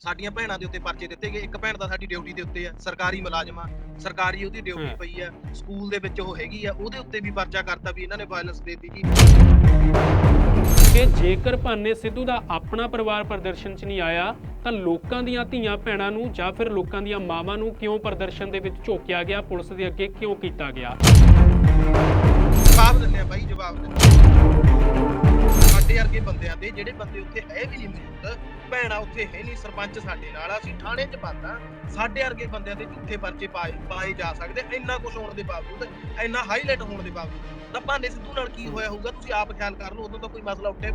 ਸਾਡੀਆਂ ਭੈਣਾਂ ਦੇ ਉੱਤੇ ਪਰਚੇ ਦਿੱਤੇ ਗਏ। ਇੱਕ ਭੈਣ ਦਾ ਸਾਡੀ ਡਿਊਟੀ ਦੇ ਉੱਤੇ ਆ ਸਰਕਾਰੀ ਮੁਲਾਜ਼ਮ ਆ। ਸਰਕਾਰੀ ਉਹਦੀ ਡਿਊਟੀ। ਪਈ ਆ। ਸਕੂਲ ਦੇ ਵਿੱਚ ਉਹ ਹੈਗੀ ਆ। ਉਹਦੇ ਉੱਤੇ ਵੀ ਪਰਚਾ ਕਰਤਾ ਵੀ ਇਹਨਾਂ ਨੇ ਵਾਇਲੈਂਸ ਦੇ ਦਿੱਤੀ। ਜੀ ਕਿ ਜੇਕਰ ਭਾਨੇ ਸਿੱਧੂ ਦਾ ਆਪਣਾ ਪਰਿਵਾਰ ਪ੍ਰਦਰਸ਼ਨ 'ਚ ਨਹੀਂ ਆਇਆ ਤਾਂ ਲੋਕਾਂ ਦੀਆਂ ਧੀਆਂ ਭੈਣਾਂ ਨੂੰ ਜਾਂ ਫਿਰ ਲੋਕਾਂ ਦੀਆਂ ਮਾਵਾਂ ਨੂੰ ਕਿਉਂ ਪ੍ਰਦਰਸ਼ਨ ਦੇ ਵਿੱਚ ਝੋਕਿਆ ਗਿਆ? ਪੁਲਿਸ ਦੇ ਅੱਗੇ ਕਿਉਂ ਕੀਤਾ ਗਿਆ? ਜਵਾਬ ਦਿੰਦੇ ਆ ਬਾਈ ਜਵਾਬ ਦਿੰਦੇ। ਸਾਡੇ ਵਰਗੇ ਬੰਦਿਆਂ ਦੇ ਜਿਹੜੇ ਬੰਦੇ ਉੱਥੇ ਹੈ ਵੀ ਨਹੀਂ ਮੌਜੂਦ ਭੈਣਾ ਉੱਥੇ ਹੈ ਨਹੀਂ ਸਰਪੰਚ ਸਾਡੇ ਨਾਲ ਆ, ਅਸੀਂ ਥਾਣੇ 'ਚ ਪਾਤਾ ਸਾਡੇ ਵਰਗੇ ਬੰਦਿਆਂ ਦੇ ਝੂਠੇ ਪਰਚੇ ਪਾਏ ਪਾਏ ਜਾ ਸਕਦੇ ਇੰਨਾ ਕੁਝ ਹੋਣ ਦੇ ਬਾਵਜੂਦ ਇੰਨਾ ਹਾਈਲਾਈਟ ਹੋਣ ਦੇ ਬਾਵਜੂਦ। ਤਾਂ ਭਾਨੇ ਸਿੱਧੂ ਨਾਲ ਕੀ ਹੋਇਆ ਹੋਊਗਾ ਤੁਸੀਂ ਆਪ ਖਿਆਲ ਕਰ ਲਓ ਉਦੋਂ ਤਾਂ ਕੋਈ ਮਸਲਾ ਉੱਠਿਆ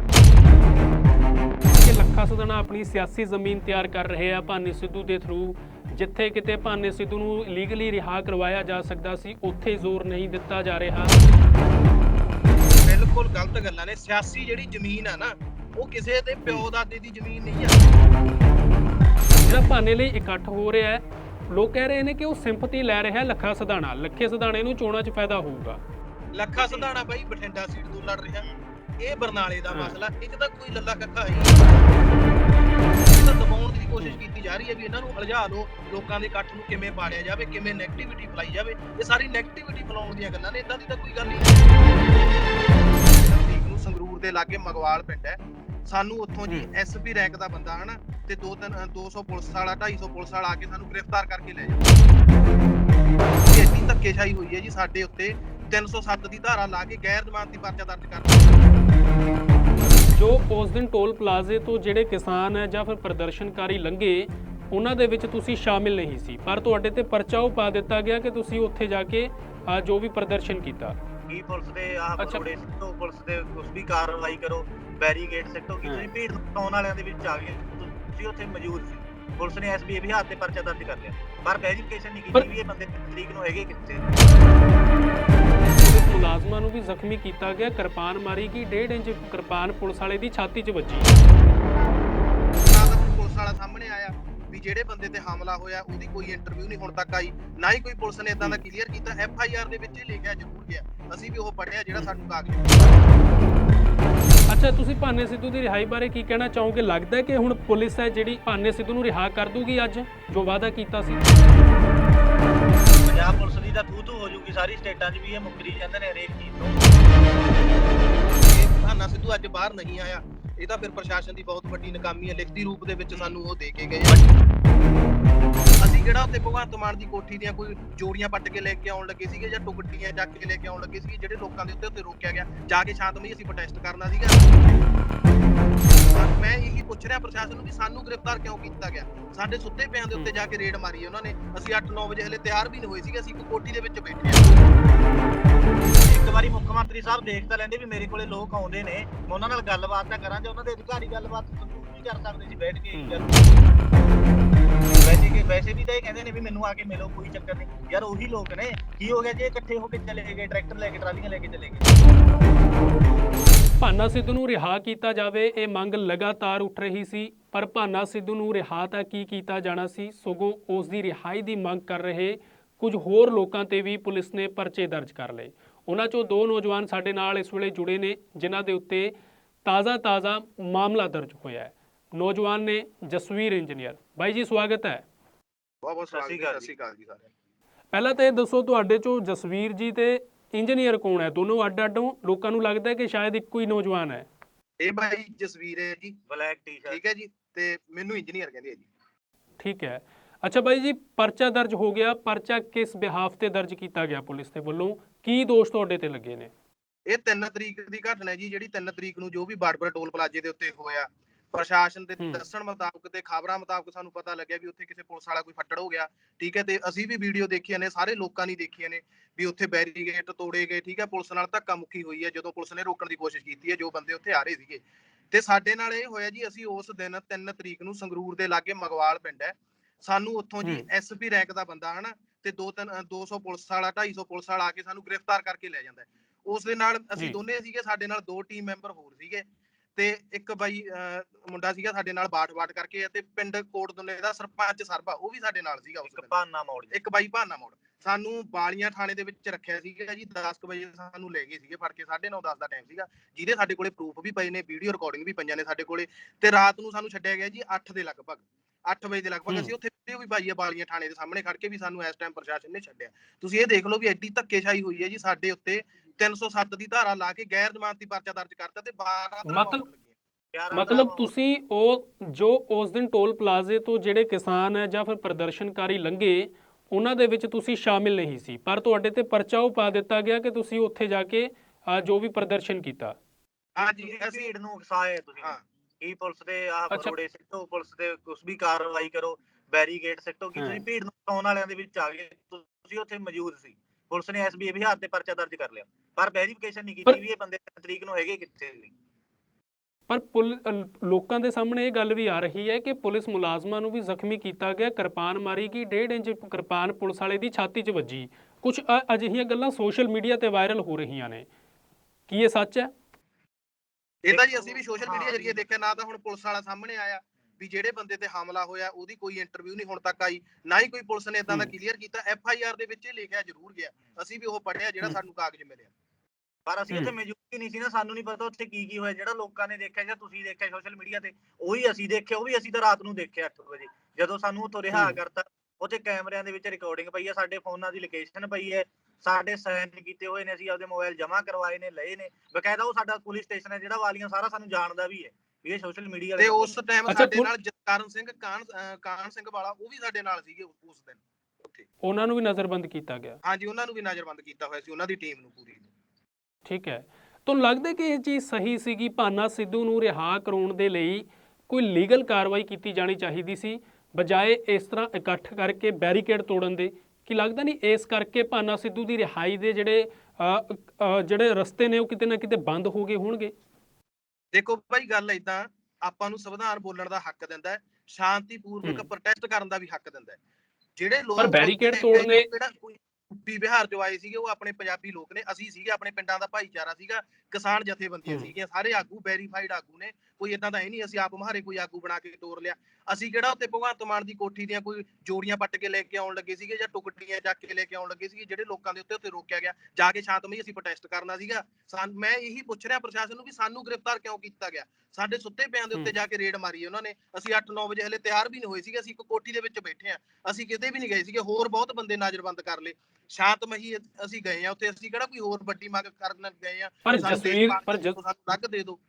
ਕਿ ਲੱਖਾ ਸਦਣਾ ਆਪਣੀ ਸਿਆਸੀ ਜ਼ਮੀਨ ਤਿਆਰ ਕਰ ਰਹੇ ਆ ਭਾਨੇ ਸਿੱਧੂ ਦੇ ਥਰੂ ਜਿੱਥੇ ਕਿਤੇ ਭਾਨੇ ਸਿੱਧੂ ਨੂੰ ਲੀਗਲੀ ਰਿਹਾ ਕਰਵਾਇਆ ਜਾ ਸਕਦਾ ਸੀ ਉੱਥੇ ਜ਼ੋਰ ਨਹੀਂ ਦਿੱਤਾ ਜਾ ਰਿਹਾ। ਬਿਲਕੁਲ ਗਲਤ ਗੱਲਾਂ ਨੇ। ਸਿਆਸੀ ਜਿਹੜੀ ਜ਼ਮੀਨ ਆ ਨਾ ਉਹ ਕਿਸੇ ਦੇ ਪਿਓ ਦਾਦੇ ਦੀ ਜ਼ਮੀਨ ਨਹੀਂ ਆ। ਜਿਹੜਾ ਭਾਨੇ ਲਈ ਇਕੱਠ ਹੋ ਰਿਹਾ ਹੈ ਲੋਕ ਕਹਿ ਰਹੇ ਨੇ ਕਿ ਉਹ ਸਿੰਪਥੀ ਲੈ ਰਿਹਾ ਲੱਖਾ ਸਦਾਣਾ ਲੱਖੇ ਸਦਾਣੇ ਨੂੰ ਚੋਣਾਂ 'ਚ ਫਾਇਦਾ ਹੋਊਗਾ। ਲੱਖਾ ਸੰਧਾਣਾ ਬਾਈ ਬਠਿੰਡਾ ਸੀਟ ਤੋਂ ਲੜ ਰਿਹਾ। ਇਹ ਬਰਨਾਲੇ ਦਾ। ਮਸਲਾ 'ਚ ਤਾਂ ਕੋਈ ਲੱਲਾ ਕੱਖਾ ਹੈ ਹੀ ਨਹੀਂ। ਇਹ ਤਾਂ ਦਬਾਉਣ ਦੀ ਕੋਸ਼ਿਸ਼ ਕੀਤੀ ਜਾ ਰਹੀ ਹੈ ਵੀ ਇਹਨਾਂ ਨੂੰ ਅਲਝਾ ਲਓ ਲੋਕਾਂ ਦੇ ਇਕੱਠ ਨੂੰ ਕਿਵੇਂ ਪਾੜਿਆ ਜਾਵੇ ਕਿਵੇਂ ਨੈਗੇਟਿਵਿਟੀ ਫੈਲਾਈ ਜਾਵੇ। ਇਹ ਸਾਰੀ ਨੈਗੇਟਿਵਿਟੀ ਫੈਲਾਉਣ ਦੀਆਂ ਗੱਲਾਂ ਨੇ ਇਦਾਂ ਦੀ ਤਾਂ ਕੋਈ ਗੱਲ ਨਹੀਂ। ਸੰਗਰੂਰ ਦੇ ਲਾਗੇ ਮਗਵਾਲ ਪਿੰਡ ਹੈ। ਸਾਨੂੰ ਉੱਥੋਂ ਜੀ। ਐਸਪੀ ਰੈਂਕ ਦਾ ਬੰਦਾ ਹਨਾ ਤੇ ਦੋ ਤਿੰਨ 200 ਪੁਲਿਸ ਵਾਲਾ 250 ਪੁਲਿਸ ਵਾਲਾ ਆ ਕੇ ਸਾਨੂੰ ਗ੍ਰਿਫਤਾਰ ਕਰਕੇ ਲੈ ਜਾਂਦਾ ਇੰਨੀ ਧੱਕੇਸ਼ਾਹੀ ਹੋਈ ਹੈ ਜੀ ਸਾਡੇ ਉੱਤੇ। 307 ਦੀ ਧਾਰਾ ਲਾ ਕੇ ਗੈਰ ਜ਼ਮਾਨਤੀ ਪਰਚਾ ਦਰਜ ਕਰ ਜੋ ਉਸ ਦਿਨ ਟੋਲ ਪਲਾਜ਼ੇ ਤੋਂ ਜਿਹੜੇ ਕਿਸਾਨ ਹੈ ਜਾਂ ਫਿਰ ਪ੍ਰਦਰਸ਼ਨਕਾਰੀ ਲੰਘੇ ਉਹਨਾਂ ਦੇ ਵਿੱਚ ਤੁਸੀਂ ਸ਼ਾਮਿਲ ਨਹੀਂ ਸੀ। ਪਰ ਤੁਹਾਡੇ ਤੇ ਪਰਚਾ ਉਹ ਪਾ ਦਿੱਤਾ ਗਿਆ ਕਿ ਤੁਸੀਂ ਉੱਥੇ ਜਾ ਕੇ ਜੋ ਵੀ ਪ੍ਰਦਰਸ਼ਨ ਕੀਤਾ। ਕੀ ਪੁਲਿਸ ਦੇ ਆਹ ਅੱਛਾ। ਬਰੋੜੇ ਸਿੱਟੋ ਪੁਲਿਸ ਦੇ ਕੁਛ ਵੀ ਕਾਰਵਾਈ ਕਰੋ ਬੈਰੀਗੇਡ ਸਿੱਟੋ ਕਿ ਹਾਂ। ਤੁਸੀਂ ਭੀੜ ਪਾਉਣ ਵਾਲਿਆਂ ਦੇ ਵਿੱਚ ਆ ਗਏ। ਤੁਸੀਂ ਉੱਥੇ ਮੌਜੂਦ ਸੀ। ਪੁਲਿਸ ਨੇ ਐਸਬੀ ਵੀ ਹੱਥ ਤੇ ਪਰਚਾ ਦਰਜ ਕਰ ਲਿਆ। ਪਰ ਵੈਰੀਫਿਕੇਸ਼ਨ ਨਹੀਂ ਪਰ- ਕੀਤੀ ਵੀ ਇਹ ਬੰਦੇ ਕਿੰਨੀ ਤਰੀਕ ਨੂੰ ਹੈਗੇ ਕਿੱਥੇ? ਮੁਲਾਜ਼ਮਾਂ ਨੂੰ ਵੀ ਜ਼ਖਮੀ ਕੀਤਾ ਗਿਆ। ਕਿਰਪਾਨ ਮਾਰੀ ਗਈ। 1.5 ਇੰਚ ਕਿਰਪਾਨ ਪੁਲਿਸ ਵਾਲੇ ਦੀ ਛਾਤੀ 'ਚ ਵੱਜੀ। ਪੁਲਿਸ ਵਾਲਾ ਸਾਹਮਣੇ ਆਇਆ। ਜਿਹੜੇ ਬੰਦੇ ਤੇ ਹਮਲਾ ਹੋਇਆ ਉਹਦੀ ਕੋਈ ਇੰਟਰਵਿਊ ਨਹੀਂ ਹੁਣ ਤੱਕ ਆਈ ਨਾ ਹੀ ਕੋਈ ਪੁਲਿਸ ਨੇ ਇਦਾਂ ਦਾ ਕਲੀਅਰ ਕੀਤਾ ਐਫ ਆਈ ਆਰ ਦੇ ਵਿੱਚ ਹੀ ਲਿਖਿਆ ਜ਼ਰੂਰ ਗਿਆ ਅਸੀਂ ਵੀ ਉਹ ਪੜਿਆ ਜਿਹੜਾ ਸਾਨੂੰ ਕਾਗਜ਼ ਅੱਛਾ ਤੁਸੀਂ ਭਾਨੇ ਸਿੱਧੂ ਦੀ ਰਿਹਾਈ ਬਾਰੇ ਕੀ ਕਹਿਣਾ ਚਾਹੋਗੇ? ਲੱਗਦਾ ਹੈ ਕਿ ਹੁਣ ਪੁਲਿਸ ਹੈ ਜਿਹੜੀ ਭਾਨੇ ਸਿੱਧੂ ਨੂੰ ਰਿਹਾ ਕਰ ਦੂਗੀ ਅੱਜ ਜੋ ਵਾਅਦਾ ਕੀਤਾ ਸੀ? ਪੰਜਾਬ ਪੁਲਿਸ ਦੀ ਤਾਂ ਤੂ ਤੂ ਹੋ ਜੂਗੀ ਸਾਰੀ ਸਟੇਟਾਂ 'ਚ ਵੀ ਇਹ ਮੁਕਰੀ ਜਾਂਦੇ ਨੇ ਹਰੇਕ ਚੀਜ਼ ਤੋਂ। ਇਹ ਬਹਾਨਾ ਸਿੱਧੂ ਅੱਜ ਬਾਹਰ ਨਹੀਂ ਆਇਆ। ਇਹ ਤਾਂ ਫਿਰ ਪ੍ਰਸ਼ਾਸਨ ਦੀ ਬਹੁਤ ਵੱਡੀ ਨਾਕਾਮੀ ਹੈ। ਲਿਖਤੀ ਰੂਪ ਦੇ ਵਿੱਚ ਸਾਨੂੰ ਉਹ ਦੇ ਕੇ ਗਏ। ਅਸੀਂ ਕਿਹੜਾ ਉੱਤੇ ਭਗਵੰਤ ਮਾਨ ਦੀ ਕੋਠੀ ਦੀਆਂ ਕੋਈ ਜੋੜੀਆਂ ਪੱਟ ਕੇ ਲੈ ਕੇ ਆਉਣ ਲੱਗੇ ਸੀਗੇ ਜਾਂ ਟੁਕੜੀਆਂ ਚੱਕ ਕੇ ਲੈ ਕੇ ਆਉਣ ਲੱਗੇ ਸੀਗੇ, ਜਿਹੜੇ ਲੋਕਾਂ ਦੇ ਉੱਤੇ ਉੱਤੇ ਰੋਕਿਆ ਗਿਆ। ਜਾ ਕੇ ਸ਼ਾਂਤਮਈ ਅਸੀਂ ਪ੍ਰੋਟੈਸਟ ਕਰਨਾ ਸੀਗਾ। ਮੈਂ ਇਹੀ ਪੁੱਛ ਰਿਹਾ ਪ੍ਰਸ਼ਾਸਨ ਨੂੰ ਕਿ ਸਾਨੂੰ ਗ੍ਰਿਫਤਾਰ ਕਿਉਂ ਕੀਤਾ ਗਿਆ? ਸਾਡੇ ਸੁੱਤੇ ਪਿਆਂ ਦੇ ਉੱਤੇ ਜਾ ਕੇ ਰੇਡ ਮਾਰੀ ਉਹਨਾਂ ਨੇ। ਅਸੀਂ 8-9 ਵਜੇ ਹਲੇ ਤਿਆਰ ਵੀ ਨਹੀਂ ਹੋਏ ਸੀਗੇ, ਅਸੀਂ ਇੱਕ ਕੋਠੀ ਦੇ ਵਿੱਚ ਬੈਠੇ ਹਾਂ। ਇੱਕ ਵਾਰੀ ਮੁੱਖ ਮੰਤਰੀ ਸਾਹਿਬ ਦੇਖ ਤਾਂ ਲੈਂਦੇ ਵੀ ਮੇਰੇ ਕੋਲੇ ਲੋਕ ਆਉਂਦੇ ਨੇ। ਮੈਂ ਉਹਨਾਂ ਨਾਲ ਗੱਲਬਾਤ ਤਾਂ ਕਰਾਂ, ਜੇ ਉਹਨਾਂ ਦੇ ਅਧਿਕਾਰੀ ਗੱਲਬਾਤ ਨਹੀਂ ਕਰ ਸਕਦੇ ਸੀ ਬੈਠ ਕੇ ਵੈਸੇ ਕਿ ਵੈਸੇ ਵੀ ਤਾਂ ਇਹ ਕਹਿੰਦੇ ਨੇ ਵੀ ਮੈਨੂੰ ਆ ਕੇ ਮਿਲੋ, ਕੋਈ ਚੱਕਰ ਨਹੀਂ। ਯਾਰ ਉਹੀ ਲੋਕ ਨੇ, ਕੀ ਹੋ ਗਿਆ ਜੇ ਇਕੱਠੇ ਹੋ ਕੇ ਚਲੇ ਗਏ, ਟਰੈਕਟਰ ਲੈ ਕੇ, ਟਰਾਲੀਆਂ ਲੈ ਕੇ ਚਲੇ ਗਏ। ਭਾਨਾ ਸਿੱਧੂ ਨੂੰ ਰਿਹਾ ਕੀਤਾ ਜਾਵੇ, ਇਹ ਮੰਗ ਲਗਾਤਾਰ ਉੱਠ ਰਹੀ ਸੀ। ਪਰ ਭਾਨਾ ਸਿੱਧੂ ਨੂੰ ਰਿਹਾ ਤਾਂ ਕੀ ਕੀਤਾ ਜਾਣਾ ਸੀ? ਸਗੋਂ ਉਸ ਦੀ ਰਿਹਾਈ ਦੀ ਮੰਗ ਕਰ ਰਹੇ ਕੁਝ ਹੋਰ ਲੋਕਾਂ ਤੇ ਵੀ ਪੁਲਿਸ ਨੇ ਪਰਚੇ ਦਰਜ ਕਰ ਲਏ। ਉਹਨਾਂ ਚੋਂ ਦੋ ਨੌਜਵਾਨ ਸਾਡੇ ਨਾਲ ਇਸ ਵੇਲੇ ਜੁੜੇ ਨੇ ਜਿਨ੍ਹਾਂ ਦੇ ਉੱਤੇ ਤਾਜ਼ਾ-ਤਾਜ਼ਾ ਮਾਮਲਾ ਦਰਜ ਹੋਇਆ ਹੈ। ਨੌਜਵਾਨ ਨੇ ਜਸਵੀਰ ਇੰਜੀਨੀਅਰ। ਬਾਈ ਜੀ ਸਵਾਗਤ ਹੈ। ਬਹੁਤ ਬਹੁਤ ਸਤਿ ਸ਼੍ਰੀ ਸਵਾਗਤ ਹੈ ਅਕਾਲ ਸਤਿ ਸ਼੍ਰੀ ਅਕਾਲ ਜੀ ਸਾਰਿਆਂ ਪਹਿਲਾਂ ਤਾਂ ਇਹ ਦੱਸੋ ਤੁਹਾਡੇ ਚੋਂ ਜਸਵੀਰ ਜੀ ਤੇ ਇੰਜੀਨੀਅਰ ਕੌਣ ਹੈ? ਦੋਨੋਂ ਅੱਡ-ਅੱਡ ਹੋ ਲੋਕਾਂ ਨੂੰ ਲੱਗਦਾ ਹੈ ਕਿ ਸ਼ਾਇਦ ਇੱਕੋ ਹੀ ਨੌਜਵਾਨ ਹੈ। ਇਹ ਬਾਈ ਜਸਵੀਰ ਹੈ ਜੀ। ਬਲੈਕ ਟੀ-ਸ਼ਰਟ ਠੀਕ ਹੈ ਜੀ ਤੇ ਮੈਨੂੰ ਇੰਜੀਨੀਅਰ ਕਹਿੰਦੇ ਆ ਜੀ। ਠੀਕ ਹੈ। ਅੱਛਾ ਬਾਈ ਜੀ ਪਰਚਾ ਦਰਜ ਹੋ ਗਿਆ। ਪਰਚਾ ਕਿਸ ਬਿਹਾਫ ਤੇ ਦਰਜ ਕੀਤਾ ਗਿਆ ਪੁਲਿਸ ਦੇ ਵੱਲੋਂ? ਕੀ ਦੋਸ਼ ਤੁਹਾਡੇ ਤੇ ਲੱਗੇ ਨੇ? ਇਹ 3 ਤਰੀਕ ਦੀ ਘਟਨਾ ਜੀ ਜਿਹੜੀ 3 ਤਰੀਕ ਨੂੰ ਜੋ ਵੀ ਬਾਰਡਰ ਟੋਲ ਪਲਾਜ਼ੇ ਦੇ ਉੱਤੇ ਹੋਇਆ। ਪ੍ਰਸ਼ਾਸਨ ਦੇ। ਦੱਸਣ ਮੁਤਾਬਕ ਤੇ ਖਬਰਾਂ ਮੁਤਾਬਕ ਸਾਨੂੰ ਪਤਾ ਲੱਗਿਆ ਵੀ ਉੱਥੇ ਕਿਸੇ ਪੁਲਿਸ ਵਾਲਾ ਕੋਈ ਫੱਟੜ ਹੋ ਗਿਆ। ਠੀਕ ਹੈ ਤੇ ਅਸੀਂ ਵੀ ਵੀਡੀਓ ਦੇਖੀਆਂ ਨੇ ਸਾਰੇ ਲੋਕਾਂ ਨੇ ਦੇਖੀਆਂ ਨੇ ਵੀ ਉੱਥੇ ਬੈਰੀਗੇਟ ਤੋੜੇ ਗਏ। ਠੀਕ ਹੈ ਪੁਲਿਸ ਨਾਲ ਧੱਕਾ ਮੁੱਕੀ ਹੋਈ ਹੈ ਜਦੋਂ ਪੁਲਿਸ ਨੇ ਰੋਕਣ ਦੀ ਕੋਸ਼ਿਸ਼ ਕੀਤੀ ਹੈ ਜੋ ਬੰਦੇ ਉੱਥੇ ਆ ਰਹੇ ਸੀਗੇ। ਤੇ ਸਾਡੇ ਨਾਲ ਇਹ ਹੋਇਆ ਜੀ ਅਸੀਂ ਉਸ ਦਿਨ 3 ਤਰੀਕ ਨੂੰ ਸੰਗਰੂਰ ਦੇ ਲਾਗੇ ਮਗਵਾਲ ਪਿੰਡ ਹੈ। ਸਾਨੂੰ ਉੱਥੋਂ ਜੀ। ਐਸਪੀ ਰੈਂਕ ਦਾ ਬੰਦਾ ਹਨਾ ਤੇ ਦੋ ਤਿੰਨ 200 ਪੁਲਿਸ ਵਾਲਾ 250 ਪੁਲਿਸ ਵਾਲਾ ਆ ਕੇ ਸਾਨੂੰ ਗ੍ਰਿਫਤਾਰ ਕਰਕੇ ਲੈ ਜਾਂਦਾ। ਉਸ ਦੇ ਨਾਲ ਅਸੀਂ। ਦੋਨੇ ਸੀਗੇ ਸਾਡੇ ਨਾਲ ਦੋ ਟੀਮ ਮੈਂਬਰ ਹੋਰ ਸੀਗੇ ਤੇ ਇੱਕ ਬਾਈ ਮੁੰਡਾ ਸੀਗਾ ਸਾਡੇ ਨਾਲ ਬਾਟ-ਬਾਟ ਕਰਕੇ ਤੇ ਪਿੰਡ ਕੋਟ ਦੁੰਨੇ ਦਾ ਸਰਪੰਚ ਸਰਬਾ ਉਹ ਵੀ ਸਾਡੇ ਨਾਲ ਸੀਗਾ ਉਸ ਦਿਨ ਭਾਨਾ ਮੋੜ ਇੱਕ ਬਾਈ ਭਾਨਾ ਮੋੜ ਸਾਨੂੰ ਬਾਲੀਆਂ ਥਾਣੇ ਦੇ ਵਿੱਚ ਰੱਖਿਆ ਸੀਗਾ ਜੀ 10 ਕੁ ਵਜੇ ਸਾਨੂੰ ਲੈ ਗਏ ਸੀਗੇ ਫੜ ਕੇ 9:30 10 ਦਾ ਟਾਈਮ ਸੀਗਾ ਜਿਹਦੇ ਸਾਡੇ ਕੋਲੇ ਪ੍ਰੂਫ ਵੀ ਪਏ ਨੇ ਵੀਡੀਓ ਰਿਕਾਰਡਿੰਗ ਵੀ ਪਈਆਂ ਨੇ ਸਾਡੇ ਕੋਲੇ ਤੇ ਰਾਤ ਨੂੰ ਸਾਨੂੰ ਛੱਡਿਆ ਗਿਆ ਜੀ 8 ਦੇ ਲਗਭਗ 8 ਵਜੇ ਦੇ ਲਗਭਗ। ਅਸੀਂ ਉੱਥੇ ਵੀਡੀਓ ਵੀ ਪਾਈ ਹੈ ਬਾਲੀਆਂ ਥਾਣੇ ਦੇ ਸਾਹਮਣੇ ਖੜ ਕੇ ਵੀ ਸਾਨੂੰ ਇਸ ਟਾਈਮ ਪ੍ਰਸ਼ਾਸਨ ਨੇ ਛੱਡਿਆ। ਤੁਸੀਂ ਇਹ ਦੇਖ ਲਓ ਵੀ ਐਡੀ ਧੱਕੇਸ਼ਾਹੀ ਹੋਈ ਹੈ ਜੀ ਸਾਡੇ ਉੱਤੇ 307 ਦੀ ਧਾਰਾ ਲਾ ਕੇ ਗੈਰ ਜ਼ਮਾਨਤੀ ਪਰਚਾ ਦਰਜ ਕਰਤਾ ਤੇ 12 ਧਾਰਾਵਾਂ ਮਤਲਬ- ਮਤਲਬ ਤੁਸੀਂ ਉਹ ਜੋ ਉਸ ਦਿਨ ਟੋਲ ਪਲਾਜ਼ੇ ਤੋਂ ਜਿਹੜੇ ਕਿਸਾਨ ਹੈ ਜਾਂ ਫਿਰ ਪ੍ਰਦਰਸ਼ਨਕਾਰੀ ਲੰਘੇ ਉਹਨਾਂ ਦੇ ਵਿੱਚ ਤੁਸੀਂ ਸ਼ਾਮਿਲ ਨਹੀਂ ਸੀ। ਪਰ ਤੁਹਾਡੇ ਤੇ ਪਰਚਾ ਉਹ ਪਾ ਦਿੱਤਾ ਗਿਆ ਕਿ ਤੁਸੀਂ ਉੱਥੇ ਜਾ ਕੇ ਜੋ ਵੀ ਪ੍ਰਦਰਸ਼ਨ ਕੀਤਾ। ਹਾਂਜੀ ਅਸੀਂ ਭੀੜ ਨੂੰ ਉਕਸਾਏ ਤੁਸੀਂ। ਹਾਂ ਕੀ ਪੁਲਿਸ ਦੇ ਆਹ। ਬਰੋੜੇ ਸਿੱਟੋ ਪੁਲਿਸ ਦੇ ਕੁਝ ਵੀ ਕਾਰਵਾਈ ਕਰੋ ਬੈਰੀਗੇਡ ਸਿੱਟੋ ਕਿ ਤੁਸੀਂ। ਭੀੜ ਨੂੰ ਉਕਸਾਉਣ ਵਾਲਿਆਂ ਦੇ ਵਿੱਚ ਆ ਗਏ। ਤੁਸੀਂ ਉੱਥੇ ਮੌਜੂਦ ਸੀ। ਪੁਲਿਸ ਨੇ ਐਸਬੀ ਬਿਹਾਰ ਤੇ ਪਰਚਾ ਦਰਜ ਕਰ ਲਿਆ। ਪਰ ਵੈਰੀਫਿਕੇਸ਼ਨ ਨਹੀਂ ਕੀਤੀ ਵੀ ਇਹ ਬੰਦੇ ਤਰੀਕ ਨੂੰ ਹੈਗੇ ਕਿੱਥੇ ਸੀ ਪਰ ਲੋਕਾਂ ਦੇ ਸਾਹਮਣੇ ਇਹ ਗੱਲ ਵੀ ਆ ਰਹੀ ਹੈ ਕਿ ਪੁਲਿਸ ਮੁਲਾਜ਼ਮਾਂ ਨੂੰ ਵੀ ਜ਼ਖਮੀ ਕੀਤਾ ਗਿਆ। ਕਿਰਪਾਨ ਮਾਰੀ ਗਈ 1.5 ਇੰਚ ਕਿਰਪਾਨ ਪੁਲਿਸ ਵਾਲੇ ਦੀ ਛਾਤੀ 'ਚ ਵੱਜੀ। ਕੁਝ ਅਜਿਹੀਆਂ ਗੱਲਾਂ ਸੋਸ਼ਲ ਮੀਡੀਆ ਤੇ ਵਾਇਰਲ ਹੋ ਰਹੀਆਂ ਨੇ। ਕੀ ਇਹ ਸੱਚ ਹੈ? ਇਹ ਤਾਂ ਜੀ ਅਸੀਂ ਵੀ ਸੋਸ਼ਲ। ਮੀਡੀਆ ਜਰੀਏ ਦੇਖਿਆ ਨਾ ਤਾਂ ਹੁਣ ਪੁਲਿਸ ਵਾਲਾ ਸਾਹਮਣੇ ਆਇਆ ਵੀ ਜਿਹੜੇ ਬੰਦੇ ਤੇ ਹਮਲਾ ਹੋਇਆ ਉਹਦੀ ਕੋਈ ਇੰਟਰਵਿਊ ਨਹੀਂ ਹੁਣ ਤੱਕ ਆਈ ਨਾ ਹੀ ਕੋਈ ਪੁਲਿਸ ਨੇ ਇਦਾਂ ਦਾ। ਕਲੀਅਰ ਕੀਤਾ ਐਫ ਆਈ ਆਰ ਦੇ ਵਿੱਚ ਇਹ ਲਿਖਿਆ ਜ਼ਰੂਰ ਗਿਆ ਅਸੀਂ ਵੀ ਉਹ ਪੜਿਆ ਜਿਹੜਾ। ਸਾਨੂੰ ਕਾਗਜ਼ ਮਿਲਿਆ ਪਰ ਅਸੀਂ ਉੱਥੇ। ਮੌਜੂਦ ਹੀ ਨਹੀਂ ਸੀ ਨਾ ਸਾਨੂੰ ਨਹੀਂ ਪਤਾ ਉੱਥੇ ਕੀ ਕੀ ਹੋਇਆ ਜਿਹੜਾ ਲੋਕਾਂ ਨੇ ਦੇਖਿਆ ਜਾਂ ਤੁਸੀਂ ਦੇਖਿਆ ਸੋਸ਼ਲ ਮੀਡੀਆ ਤੇ ਉਹੀ ਅਸੀਂ ਦੇਖਿਆ ਉਹ ਵੀ ਅਸੀਂ ਤਾਂ ਰਾਤ ਨੂੰ ਦੇਖਿਆ 8 ਵਜੇ ਜਦੋਂ ਸਾਨੂੰ ਉੱਥੋਂ ਰਿਹਾ। ਕਰਤਾ ਉੱਥੇ ਕੈਮਰਿਆਂ ਦੇ ਵਿੱਚ ਰਿਕਾਰਡਿੰਗ ਪਈ ਹੈ ਸਾਡੇ ਫੋਨਾਂ ਦੀ ਲੋਕੇਸ਼ਨ ਪਈ ਹੈ ਸਾਡੇ ਸਾਈਨ ਕੀਤੇ ਹੋਏ ਨੇ ਅਸੀਂ ਆਪਦੇ ਮੋਬਾਈਲ ਜਮ੍ਹਾਂ ਕਰਵਾਏ ਨੇ ਲਏ ਨੇ। ਬਕਾਇਦਾ ਉਹ ਸਾਡਾ ਪੁਲਿਸ ਸਟੇਸ਼ਨ ਹੈ ਜਿਹੜਾ ਵਾਲੀਆਂ ਸਾਰਾ ਸਾਨੂੰ ਜਾਣਦਾ ਵੀ ਹੈ। ਵੀ ਇਹ ਸੋਸ਼ਲ ਮੀਡੀਆ ਤੇ ਉਸ ਟਾਈਮ ਸਾਡੇ ਨਾਲ ਜਤਕਾਰਨ ਸਿੰਘ ਕਾਨ ਕਾਨ ਸਿੰਘ ਵਾਲਾ ਉਹ ਵੀ ਸਾਡੇ ਨਾਲ ਸੀਗੇ ਉਸ ਉਸ ਦਿਨ। ਉੱਥੇ। ਉਹਨਾਂ ਨੂੰ ਵੀ ਨਜ਼ਰਬੰਦ ਕੀਤਾ ਗਿਆ। ਹਾਂਜੀ ਉਹਨਾਂ ਨੂੰ ਵੀ ਨਜ਼ਰਬੰਦ ਕੀਤਾ ਹੋਇਆ ਸੀ ਉਹਨਾਂ ਦੀ ਟੀਮ ਨੂੰ ਪੂਰੀ। ਠੀਕ ਹੈ। ਤੁਹਾਨੂੰ ਲੱਗਦਾ ਕਿ ਇਹ ਚੀਜ਼ ਸਹੀ ਸੀਗੀ? ਭਾਨਾ ਸਿੱਧੂ ਨੂੰ ਰਿਹਾ ਕਰਾਉਣ ਦੇ ਲਈ ਕੋਈ ਲੀਗਲ ਕਾਰਵਾਈ ਕੀਤੀ ਜਾਣੀ ਚਾਹੀਦੀ ਸੀ ਬਜਾਏ ਇਸ ਤਰ੍ਹਾਂ ਇਕੱਠ ਕਰਕੇ ਬੈਰੀਕੇਡ ਤੋੜਨ ਦੇ? ਕੀ ਲੱਗਦਾ ਨਹੀਂ ਇਸ ਕਰਕੇ ਭਾਨਾ ਸਿੱਧੂ ਦੀ ਰਿਹਾਈ ਦੇ ਜਿਹੜੇ ਜਿਹੜੇ ਰਸਤੇ ਨੇ ਉਹ ਕਿਤੇ ਨਾ ਕਿਤੇ ਬੰਦ ਹੋ ਗਏ ਹੋਣਗੇ ਦੇਖੋ ਭਾਈ ਗੱਲ ਇਦਾਂ ਆਪਾਂ ਨੂੰ ਸੰਵਿਧਾਨ ਬੋਲਣ ਦਾ ਹੱਕ ਦਿੰਦਾ ਹੈ ਸ਼ਾਂਤੀਪੂਰਵਕ। ਪ੍ਰੋਟੈਸਟ ਕਰਨ ਦਾ ਵੀ ਹੱਕ ਦਿੰਦਾ ਹੈ ਜਿਹੜੇ ਲੋਕ ਪਰ ਉੱਥੇ ਤੋੜਨੇ- ਜਿਹੜਾ ਕੋਈ ਯੂਪੀ ਬਿਹਾਰ ਚੋਂ ਆਏ ਸੀਗੇ ਉਹ ਆਪਣੇ ਪੰਜਾਬੀ ਲੋਕ ਨੇ ਅਸੀਂ ਸੀਗੇ ਆਪਣੇ ਪਿੰਡਾਂ ਦਾ ਭਾਈਚਾਰਾ ਸੀਗਾ ਕਿਸਾਨ ਜਥੇਬੰਦੀਆਂ। ਸੀਗੀਆਂ ਸਾਰੇ ਆਗੂ ਵੈਰੀਫਾਈਡ ਆਗੂ ਨੇ ਕੋਈ ਇਦਾਂ ਦਾ ਹੈ ਨਹੀਂ ਅਸੀਂ ਆਪ ਮਹਾਰੇ ਕੋਈ ਆਗੂ ਬਣਾ ਕੇ ਤੋਰ ਲਿਆ। ਅਸੀਂ ਕਿਹੜਾ ਉੱਤੇ ਭਗਵੰਤ ਮਾਨ ਦੀ ਕੋਠੀ ਦੀਆਂ ਕੋਈ ਜੋੜੀਆਂ ਪੱਟ ਕੇ ਲੈ ਕੇ ਆਉਣ ਲੱਗੇ ਸੀਗੇ ਜਾਂ ਟੁਕੜੀਆਂ ਚੱਕ ਕੇ ਲੈ ਕੇ ਆਉਣ ਲੱਗੇ ਸੀਗੇ ਜਿਹੜੇ ਲੋਕਾਂ ਦੇ ਉੱਤੇ ਉੱਤੇ ਰੋਕਿਆ ਗਿਆ। ਜਾ ਕੇ ਸ਼ਾਂਤਮਈ ਅਸੀਂ ਪ੍ਰੋਟੈਸਟ ਕਰਨਾ ਸੀਗਾ। ਮੈਂ ਇਹੀ ਪੁੱਛ ਰਿਹਾ ਪ੍ਰਸ਼ਾਸਨ ਨੂੰ ਵੀ ਸਾਨੂੰ ਗ੍ਰਿਫਤਾਰ ਕਿਉਂ ਕੀਤਾ ਗਿਆ? ਸਾਡੇ ਸੁੱਤੇ ਪਿਆਂ ਦੇ ਉੱਤੇ। ਜਾ ਕੇ ਰੇਡ ਮਾਰੀ ਉਹਨਾਂ ਨੇ। ਅਸੀਂ 8-9 ਵਜੇ ਹਲੇ ਤਿਆਰ ਵੀ ਨਹੀਂ ਹੋਏ ਸੀਗੇ ਅਸੀਂ ਇੱਕ ਕੋਠੀ ਦੇ ਵਿੱਚ ਬੈਠੇ ਆ ਅਸੀਂ ਕਿਤੇ ਵੀ ਨਹੀਂ ਗਏ ਸੀਗੇ ਹੋਰ ਬਹੁਤ ਬੰਦੇ ਨਜ਼ਰਬੰਦ ਕਰ ਲਏ। ਸ਼ਾਂਤਮਈ ਅਸੀਂ ਗਏ ਆ ਉੱਥੇ ਅਸੀਂ ਕਿਹੜਾ ਕੋਈ ਹੋਰ ਵੱਡੀ ਮੰਗ ਕਰਨ ਗਏ ਆ ਪਰ ਜਸਵੀਰ ਪਰ ਦੇ ਸਾਨੂੰ ਲੱਗ ਦੇ ਦਿਓ।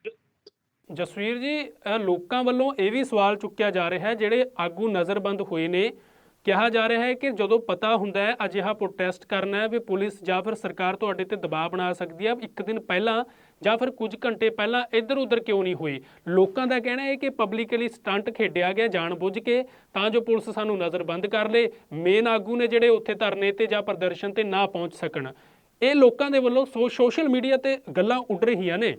ਜਸਵੀਰ ਜੀ ਲੋਕਾਂ ਵੱਲੋਂ ਇਹ ਵੀ ਸਵਾਲ ਚੁੱਕਿਆ ਜਾ ਰਿਹਾ ਹੈ, ਜਿਹੜੇ ਆਗੂ ਨਜ਼ਰਬੰਦ ਹੋਏ ਨੇ। ਕਿਹਾ ਜਾ ਰਿਹਾ ਹੈ ਕਿ ਜਦੋਂ ਪਤਾ ਹੁੰਦਾ ਹੈ, ਅਜਿਹਾ ਪ੍ਰੋਟੈਸਟ ਕਰਨਾ ਹੈ ਵੀ ਪੁਲਿਸ ਜਾਂ ਫਿਰ ਸਰਕਾਰ ਤੁਹਾਡੇ ਤੇ ਦਬਾਅ ਬਣਾ ਸਕਦੀ ਹੈ, ਇੱਕ ਦਿਨ ਪਹਿਲਾਂ ਜਾਂ ਫਿਰ ਕੁਝ ਘੰਟੇ ਪਹਿਲਾਂ ਇੱਧਰ ਉੱਧਰ ਕਿਉਂ ਨਹੀਂ ਹੋਈ ਲੋਕਾਂ ਦਾ ਕਹਿਣਾ ਹੈ ਕਿ ਪਬਲਿਕਲੀ ਸਟੰਟ ਖੇਡਿਆ ਗਿਆ ਜਾਣਬੁੱਝ ਕੇ, ਤਾਂ ਜੋ ਪੁਲਿਸ ਸਾਨੂੰ ਨਜ਼ਰਬੰਦ ਕਰ ਲੇ ਮੇਨ ਆਗੂ ਨੇ ਜਿਹੜੇ ਉੱਥੇ ਧਰਨੇ ਤੇ ਜਾਂ ਪ੍ਰਦਰਸ਼ਨ ਤੇ ਨਾ ਪਹੁੰਚ ਸਕਣ। ਇਹ ਲੋਕਾਂ ਦੇ ਵੱਲੋਂ ਸੋ ਸੋਸ਼ਲ ਮੀਡੀਆ ਤੇ ਗੱਲਾਂ ਉੱਡ ਰਹੀਆਂ ਨੇ।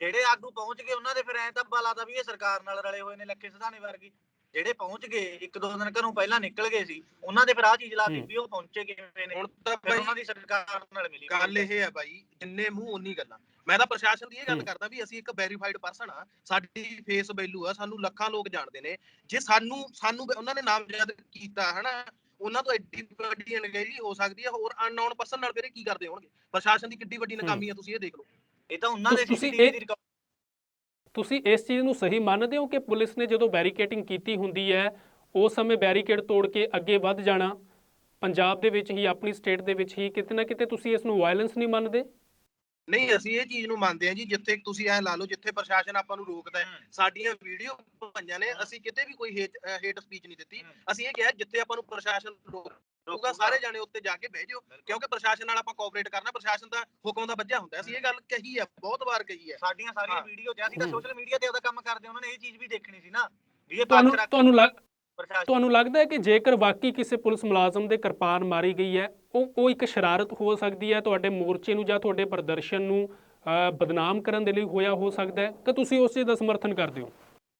ਜਿਹੜੇ ਆਗੂ ਪਹੁੰਚ ਗਏ ਉਹਨਾਂ ਦੇ ਫਿਰ ਐਂ ਤਾਂ ਬਲਾਦਾ ਵੀ ਇਹ ਸਰਕਾਰ ਨਾਲ ਰਲੇ ਹੋਏ ਨੇ ਲੱਖੇ ਸਿਧਾਣੇ ਵਰਗੇ। ਜਿਹੜੇ ਪਹੁੰਚ ਗਏ ਇੱਕ ਦੋ ਦਿਨ ਘਰੋਂ ਪਹਿਲਾਂ ਨਿਕਲ ਗਏ ਸੀ ਉਹਨਾਂ ਦੇ ਫਿਰ ਆਹ ਚੀਜ਼ ਲਾਤੀ। ਵੀ ਉਹ ਪਹੁੰਚੇ ਕਿਵੇਂ ਨੇ। ਹੁਣ ਤਾਂ ਫਿਰ ਭਾਈ ਉਹਨਾਂ ਦੀ ਸਰਕਾਰ ਨਾਲ ਮਿਲੀ। ਗੱਲ ਇਹ ਹੈ ਬਾਈ ਜਿੰਨੇ ਮੂੰਹ ਉਨੀ ਗੱਲਾਂ। ਮੈਂ ਤਾਂ ਪ੍ਰਸ਼ਾਸਨ ਦੀ ਇਹ ਗੱਲ। ਕਰਦਾ ਵੀ ਅਸੀਂ ਇੱਕ ਵੈਰੀਫਾਈਡ ਪਰਸਨ ਆ ਸਾਡੀ ਫੇਸ ਵੈਲਿਊ ਆ ਸਾਨੂੰ ਲੱਖਾਂ ਲੋਕ ਜਾਣਦੇ ਨੇ। ਜੇ ਸਾਨੂੰ ਸਾਨੂੰ ਉਹਨਾਂ ਨੇ ਨਾਮਜ਼ਦ ਕੀਤਾ ਹਨਾ ਉਹਨਾਂ ਤੋਂ ਐਡੀ ਵੱਡੀ ਅਣਗਹਿਲੀ ਹੋ ਸਕਦੀ ਹੈ ਹੋਰ ਅਨਨੋਨ ਪਰਸਨ ਨਾਲ ਫਿਰ ਕੀ ਕਰਦੇ ਹੋਣਗੇ? ਪ੍ਰਸ਼ਾਸਨ ਦੀ ਕਿੱਡੀ ਵੱਡੀ ਨਾਕਾਮੀ ਆ ਤੁਸੀਂ ਇਹ ਦੇਖ ਲਓ। ਇਹ ਤਾਂ ਉਹਨਾਂ ਦੇ ਇਹ- ਦੀ ਰਿਕਾਰਡ ਤੁਸੀਂ ਇਸ ਚੀਜ਼ ਨੂੰ ਸਹੀ ਮੰਨਦੇ ਹੋ ਕਿ ਪੁਲਿਸ ਨੇ ਜਦੋਂ ਬੈਰੀਕੇਡਿੰਗ ਕੀਤੀ ਹੁੰਦੀ ਹੈ ਉਸ ਸਮੇਂ ਬੈਰੀਕੇਡ ਤੋੜ ਕੇ ਅੱਗੇ ਵੱਧ ਜਾਣਾ ਪੰਜਾਬ ਦੇ ਵਿੱਚ ਹੀ ਆਪਣੀ ਸਟੇਟ ਦੇ ਵਿੱਚ ਹੀ ਕਿਤੇ ਨਾ ਕਿਤੇ ਤੁਸੀਂ ਇਸ ਨੂੰ ਵਾਇਲੈਂਸ ਨਹੀਂ ਮੰਨਦੇ? ਨਹੀਂ ਅਸੀਂ ਇਹ ਚੀਜ਼ ਨੂੰ ਮੰਨਦੇ ਹਾਂ ਜੀ ਜਿੱਥੇ ਤੁਸੀਂ ਐ ਲਾ ਲਓ ਜਿੱਥੇ ਪ੍ਰਸ਼ਾਸਨ ਆਪਾਂ ਨੂੰ ਰੋਕਦਾ ਹੈ। ਸਾਡੀਆਂ ਵੀਡੀਓ ਪਈਆਂ ਨੇ ਅਸੀਂ ਕਿਤੇ ਵੀ ਕੋਈ ਹੇਟ ਸਪੀਚ ਨਹੀਂ ਦਿੱਤੀ। ਅਸੀਂ ਇਹ ਕਿਹਾ ਜਿੱਥੇ ਆਪਾਂ ਨੂੰ ਪ੍ਰਸ਼ਾਸਨ ਰੋਕੂਗਾ ਸਾਰੇ ਜਾਣੇ ਉੱਤੇ ਜਾ ਕੇ ਬਹਿ ਜਾਓ ਕਿਉਂਕਿ ਪ੍ਰਸ਼ਾਸਨ ਨਾਲ ਆਪਾਂ ਕੋਆਪਰੇਟ ਕਰਨਾ ਪ੍ਰਸ਼ਾਸਨ ਦਾ ਹੁਕਮ ਦਾ ਵੱਜਿਆ ਹੁੰਦਾ ਅਸੀਂ ਇਹ ਗੱਲ ਕਹੀ ਹੈ ਬਹੁਤ ਵਾਰ ਕਹੀ ਹੈ। ਸਾਡੀਆਂ ਸਾਰੀਆਂ। ਵੀਡੀਓ ਤੇ ਅਸੀਂ ਤਾਂ। ਸੋਸ਼ਲ ਮੀਡੀਆ ਤੇ ਉਹਦਾ ਕੰਮ ਕਰਦੇ ਉਹਨਾਂ ਨੇ ਇਹ ਚੀਜ਼ ਵੀ ਦੇਖਣੀ ਸੀ ਨਾ ਵੀ ਇਹ ਤੁਹਾਨੂੰ ਤੁਹਾਨੂੰ ਲੱਗ ਤੁਹਾਨੂੰ ਲੱਗਦਾ ਹੈ ਕਿ ਜੇਕਰ ਵਾਕਈ ਕਿਸੇ ਪੁਲਿਸ ਮੁਲਾਜ਼ਮ ਦੇ ਕਿਰਪਾਨ ਮਾਰੀ ਗਈ ਹੈ ਉਹ ਉਹ ਇੱਕ ਸ਼ਰਾਰਤ ਹੋ ਸਕਦੀ ਹੈ ਤੁਹਾਡੇ ਮੋਰਚੇ ਨੂੰ ਜਾਂ ਤੁਹਾਡੇ ਪ੍ਰਦਰਸ਼ਨ ਨੂੰ ਬਦਨਾਮ ਕਰਨ ਦੇ ਲਈ ਹੋਇਆ ਹੋ ਸਕਦਾ ਹੈ? ਕਿ ਤੁਸੀਂ ਉਸ ਚੀਜ਼ ਦਾ ਸਮਰਥਨ ਕਰਦੇ ਹੋ।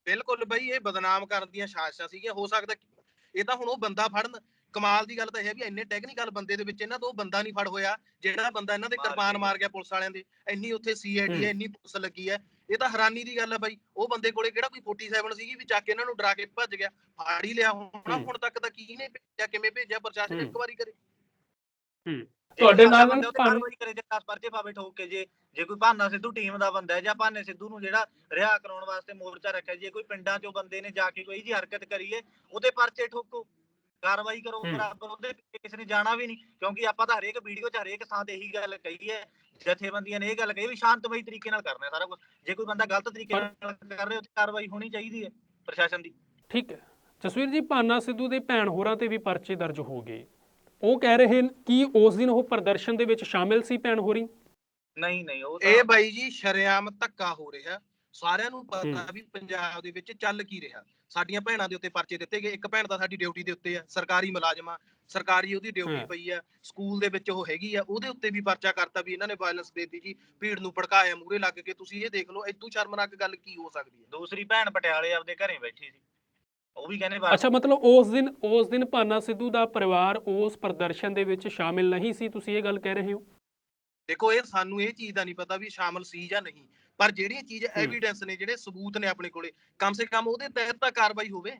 ਬਿਲਕੁਲ ਬਈ ਇਹ ਬਦਨਾਮ ਕਰਨ ਦੀਆਂ ਸਾਜ਼ਿਸ਼ਾਂ ਸੀਗੀਆਂ ਹੋ ਸਕਦਾ ਇਹ ਤਾਂ ਹੁਣ ਉਹ ਬੰਦਾ ਫੜਨ ਕਮਾਲ ਦੀ ਗੱਲ ਤਾਂ ਇਹ ਹੈ ਵੀ ਇੰਨੇ ਟੈਕਨੀਕਲ ਬੰਦੇ ਦੇ ਵਿੱਚ ਇਹਨਾਂ ਤੋਂ ਉਹ ਬੰਦਾ ਨਹੀਂ ਫੜ ਹੋਇਆ ਜਿਹੜਾ ਬੰਦਾ ਇਹਨਾਂ ਦੇ ਕਿਰਪਾਨ। ਮਾਰ ਗਿਆ ਪੁਲਿਸ ਵਾਲਿਆਂ ਦੇ ਇੰਨੀ ਉੱਥੇ ਸੀਆਈਡੀ ਹੂੰ। ਹੈ ਇੰਨੀ ਪੁਲਿਸ ਲੱਗੀ ਹੈ ਇਹ ਤਾਂ ਹੈਰਾਨੀ ਦੀ ਗੱਲ ਹੈ ਬਾਈ ਉਹ ਬੰਦੇ ਕੋਲੇ ਕਿਹੜਾ ਕੋਈ 47 ਸੀਗੀ ਵੀ ਚੱਕ ਕੇ ਇਹਨਾਂ ਨੂੰ ਡਰਾ ਕੇ ਭੱਜ ਗਿਆ ਫਾੜ ਹੀ ਲਿਆ ਹੋਣਾ ਹੂੰ। ਹੁਣ ਤੱਕ ਤਾਂ ਕੀ ਨੇ ਭੇਜਿਆ ਕਿਵੇਂ ਭੇਜਿਆ ਪ੍ਰਸ਼ਾਸਨ ਹੂੰ। ਇੱਕ ਵਾਰੀ ਕਰੇ ਤੁਹਾਡੇ ਸਾਡਾ ਨਾਲ ਭਾਨ- ਕਰੇ ਜੇ 10 ਪਰਚੇ ਪਾਵੇ ਠੋਕ ਕੇ ਜੇ ਜੇ ਕੋਈ ਭਾਨਾ ਸਿੱਧੂ ਟੀਮ ਦਾ ਬੰਦਾ ਹੈ ਜਾਂ ਭਾਨੇ ਸਿੱਧੂ ਨੂੰ ਜਿਹੜਾ ਰਿਹਾ ਕਰਾਉਣ ਵਾਸਤੇ ਮੋਰਚਾ ਰੱਖਿਆ ਜੇ ਕੋਈ ਪਿੰਡਾਂ ਚੋਂ ਬੰਦੇ ਨੇ ਜਾ ਕੇ ਕੋਈ ਜੀ ਹਰਕਤ ਕਰੀਏ ਉਹਦੇ ਪਰਚੇ ਠੋਕੋ ਕਾਰਵਾਈ ਕਰੋ। ਬਰਾਬਰ ਉਹਦੇ ਕਿਸੇ ਨੇ ਜਾਣਾ ਵੀ ਨਹੀਂ ਕਿਉਂਕਿ ਆਪਾਂ ਤਾਂ ਹਰੇਕ ਵੀਡੀਓ 'ਚ ਹਰੇਕ ਥਾਂ ਤੇ ਇਹੀ ਗੱਲ ਕਹੀ ਹੈ ਜਥੇਬੰਦੀਆਂ ਨੇ ਇਹ ਗੱਲ ਕਹੀ ਵੀ ਸ਼ਾਂਤਮਈ ਤਰੀਕੇ ਨਾਲ ਕਰਨਾ ਹੈ ਸਾਰਾ ਕੁਝ ਜੇ ਕੋਈ ਬੰਦਾ ਗਲਤ ਤਰੀਕੇ ਨਾਲ ਕਰ ਰਿਹਾ ਉਹ ਤੇ ਕਾਰਵਾਈ ਹੋਣੀ ਚਾਹੀਦੀ ਹੈ ਪ੍ਰਸ਼ਾਸਨ ਦੀ। ਠੀਕ ਹੈ। ਜਸਵੀਰ ਜੀ ਭਾਨਾ ਸਿੱਧੂ ਦੇ ਭੈਣ ਹੋਰਾਂ ਤੇ ਵੀ ਪਰਚੇ ਦਰਜ ਹੋ ਗਏ। ਉਹ ਕਹਿ ਰਹੇ ਨੇ ਕਿ ਉਸ ਦਿਨ ਉਹ ਪ੍ਰਦਰਸ਼ਨ ਦੇ ਵਿੱਚ ਸ਼ਾਮਿਲ ਸੀ ਭੈਣ ਹੋਰੀ? ਨਹੀਂ ਨਹੀਂ ਉਹ ਇਹ ਬਾਈ ਜੀ ਸ਼ਰੇਆਮ ਧੱਕਾ ਹੋ ਰਿਹਾ। ਸਾਰਿਆਂ ਨੂੰ ਪਤਾ। ਵੀ ਪੰਜਾਬ ਦੇ ਵਿੱਚ ਚੱਲ ਕੀ ਰਿਹਾ। ਸਾਡੀਆਂ ਭੈਣਾਂ ਦੇ ਉੱਤੇ ਪਰਚੇ ਦਿੱਤੇ ਗਏ। ਇੱਕ ਭੈਣ ਤਾਂ ਸਾਡੀ ਡਿਊਟੀ ਦੇ ਉੱਤੇ ਆ ਸਰਕਾਰੀ ਮੁਲਾਜ਼ਮ ਆ ਸਰਕਾਰੀ ਉਹਦੀ ਡਿਊਟੀ। ਪਈ ਆ ਸਕੂਲ ਦੇ ਵਿੱਚ ਉਹ ਹੈਗੀ ਆ ਉਹਦੇ ਉੱਤੇ ਵੀ ਪਰਚਾ ਕਰਤਾ ਵੀ ਇਹਨਾਂ ਨੇ ਵਾਇਲੈਂਸ ਦੇਤੀ ਜੀ ਭੀੜ ਨੂੰ ਭੜਕਾਇਆ ਮੂਰੇ ਲੱਗ ਕੇ। ਤੁਸੀਂ ਇਹ ਦੇਖ ਲਓ ਇਦੋਂ ਸ਼ਰਮਨਾਕ ਗੱਲ ਕੀ ਹੋ ਸਕਦੀ ਹੈ ਦੂਸਰੀ ਭੈਣ ਪਟਿਆਲੇ ਆਪਦੇ ਘਰੇ ਬੈਠੀ ਸੀ। ਉਹ ਵੀ ਕਹਿੰਦੇ ਅੱਛਾ ਮਤਲਬ ਉਸ ਦਿਨ ਉਸ ਦਿਨ ਭਾਨਾ ਸਿੱਧੂ ਦਾ ਪਰਿਵਾਰ ਉਸ ਪ੍ਰਦਰਸ਼ਨ ਦੇ ਵਿੱਚ ਸ਼ਾਮਿਲ ਨਹੀਂ ਸੀ ਤੁਸੀਂ ਇਹ ਗੱਲ ਕਹਿ ਰਹੇ ਹੋ? ਦੇਖੋ ਇਹ ਸਾਨੂੰ ਇਹ ਚੀਜ਼ ਦਾ ਨਹੀਂ ਪਤਾ ਵੀ ਸ਼ਾਮਲ ਸੀ ਜਾਂ ਨਹੀਂ। ਪਰ ਜਿਹੜੀਆਂ ਚੀਜ਼ ਐਵੀਡੈਂਸ ਨੇ ਜਿਹੜੇ ਸਬੂਤ ਨੇ ਆਪਣੇ ਕੋਲੇ ਕਮ ਸੇ ਕਮ ਉਹਦੇ ਤਹਿਤ ਤਾਂ ਕਾਰਵਾਈ ਹੋਵੇ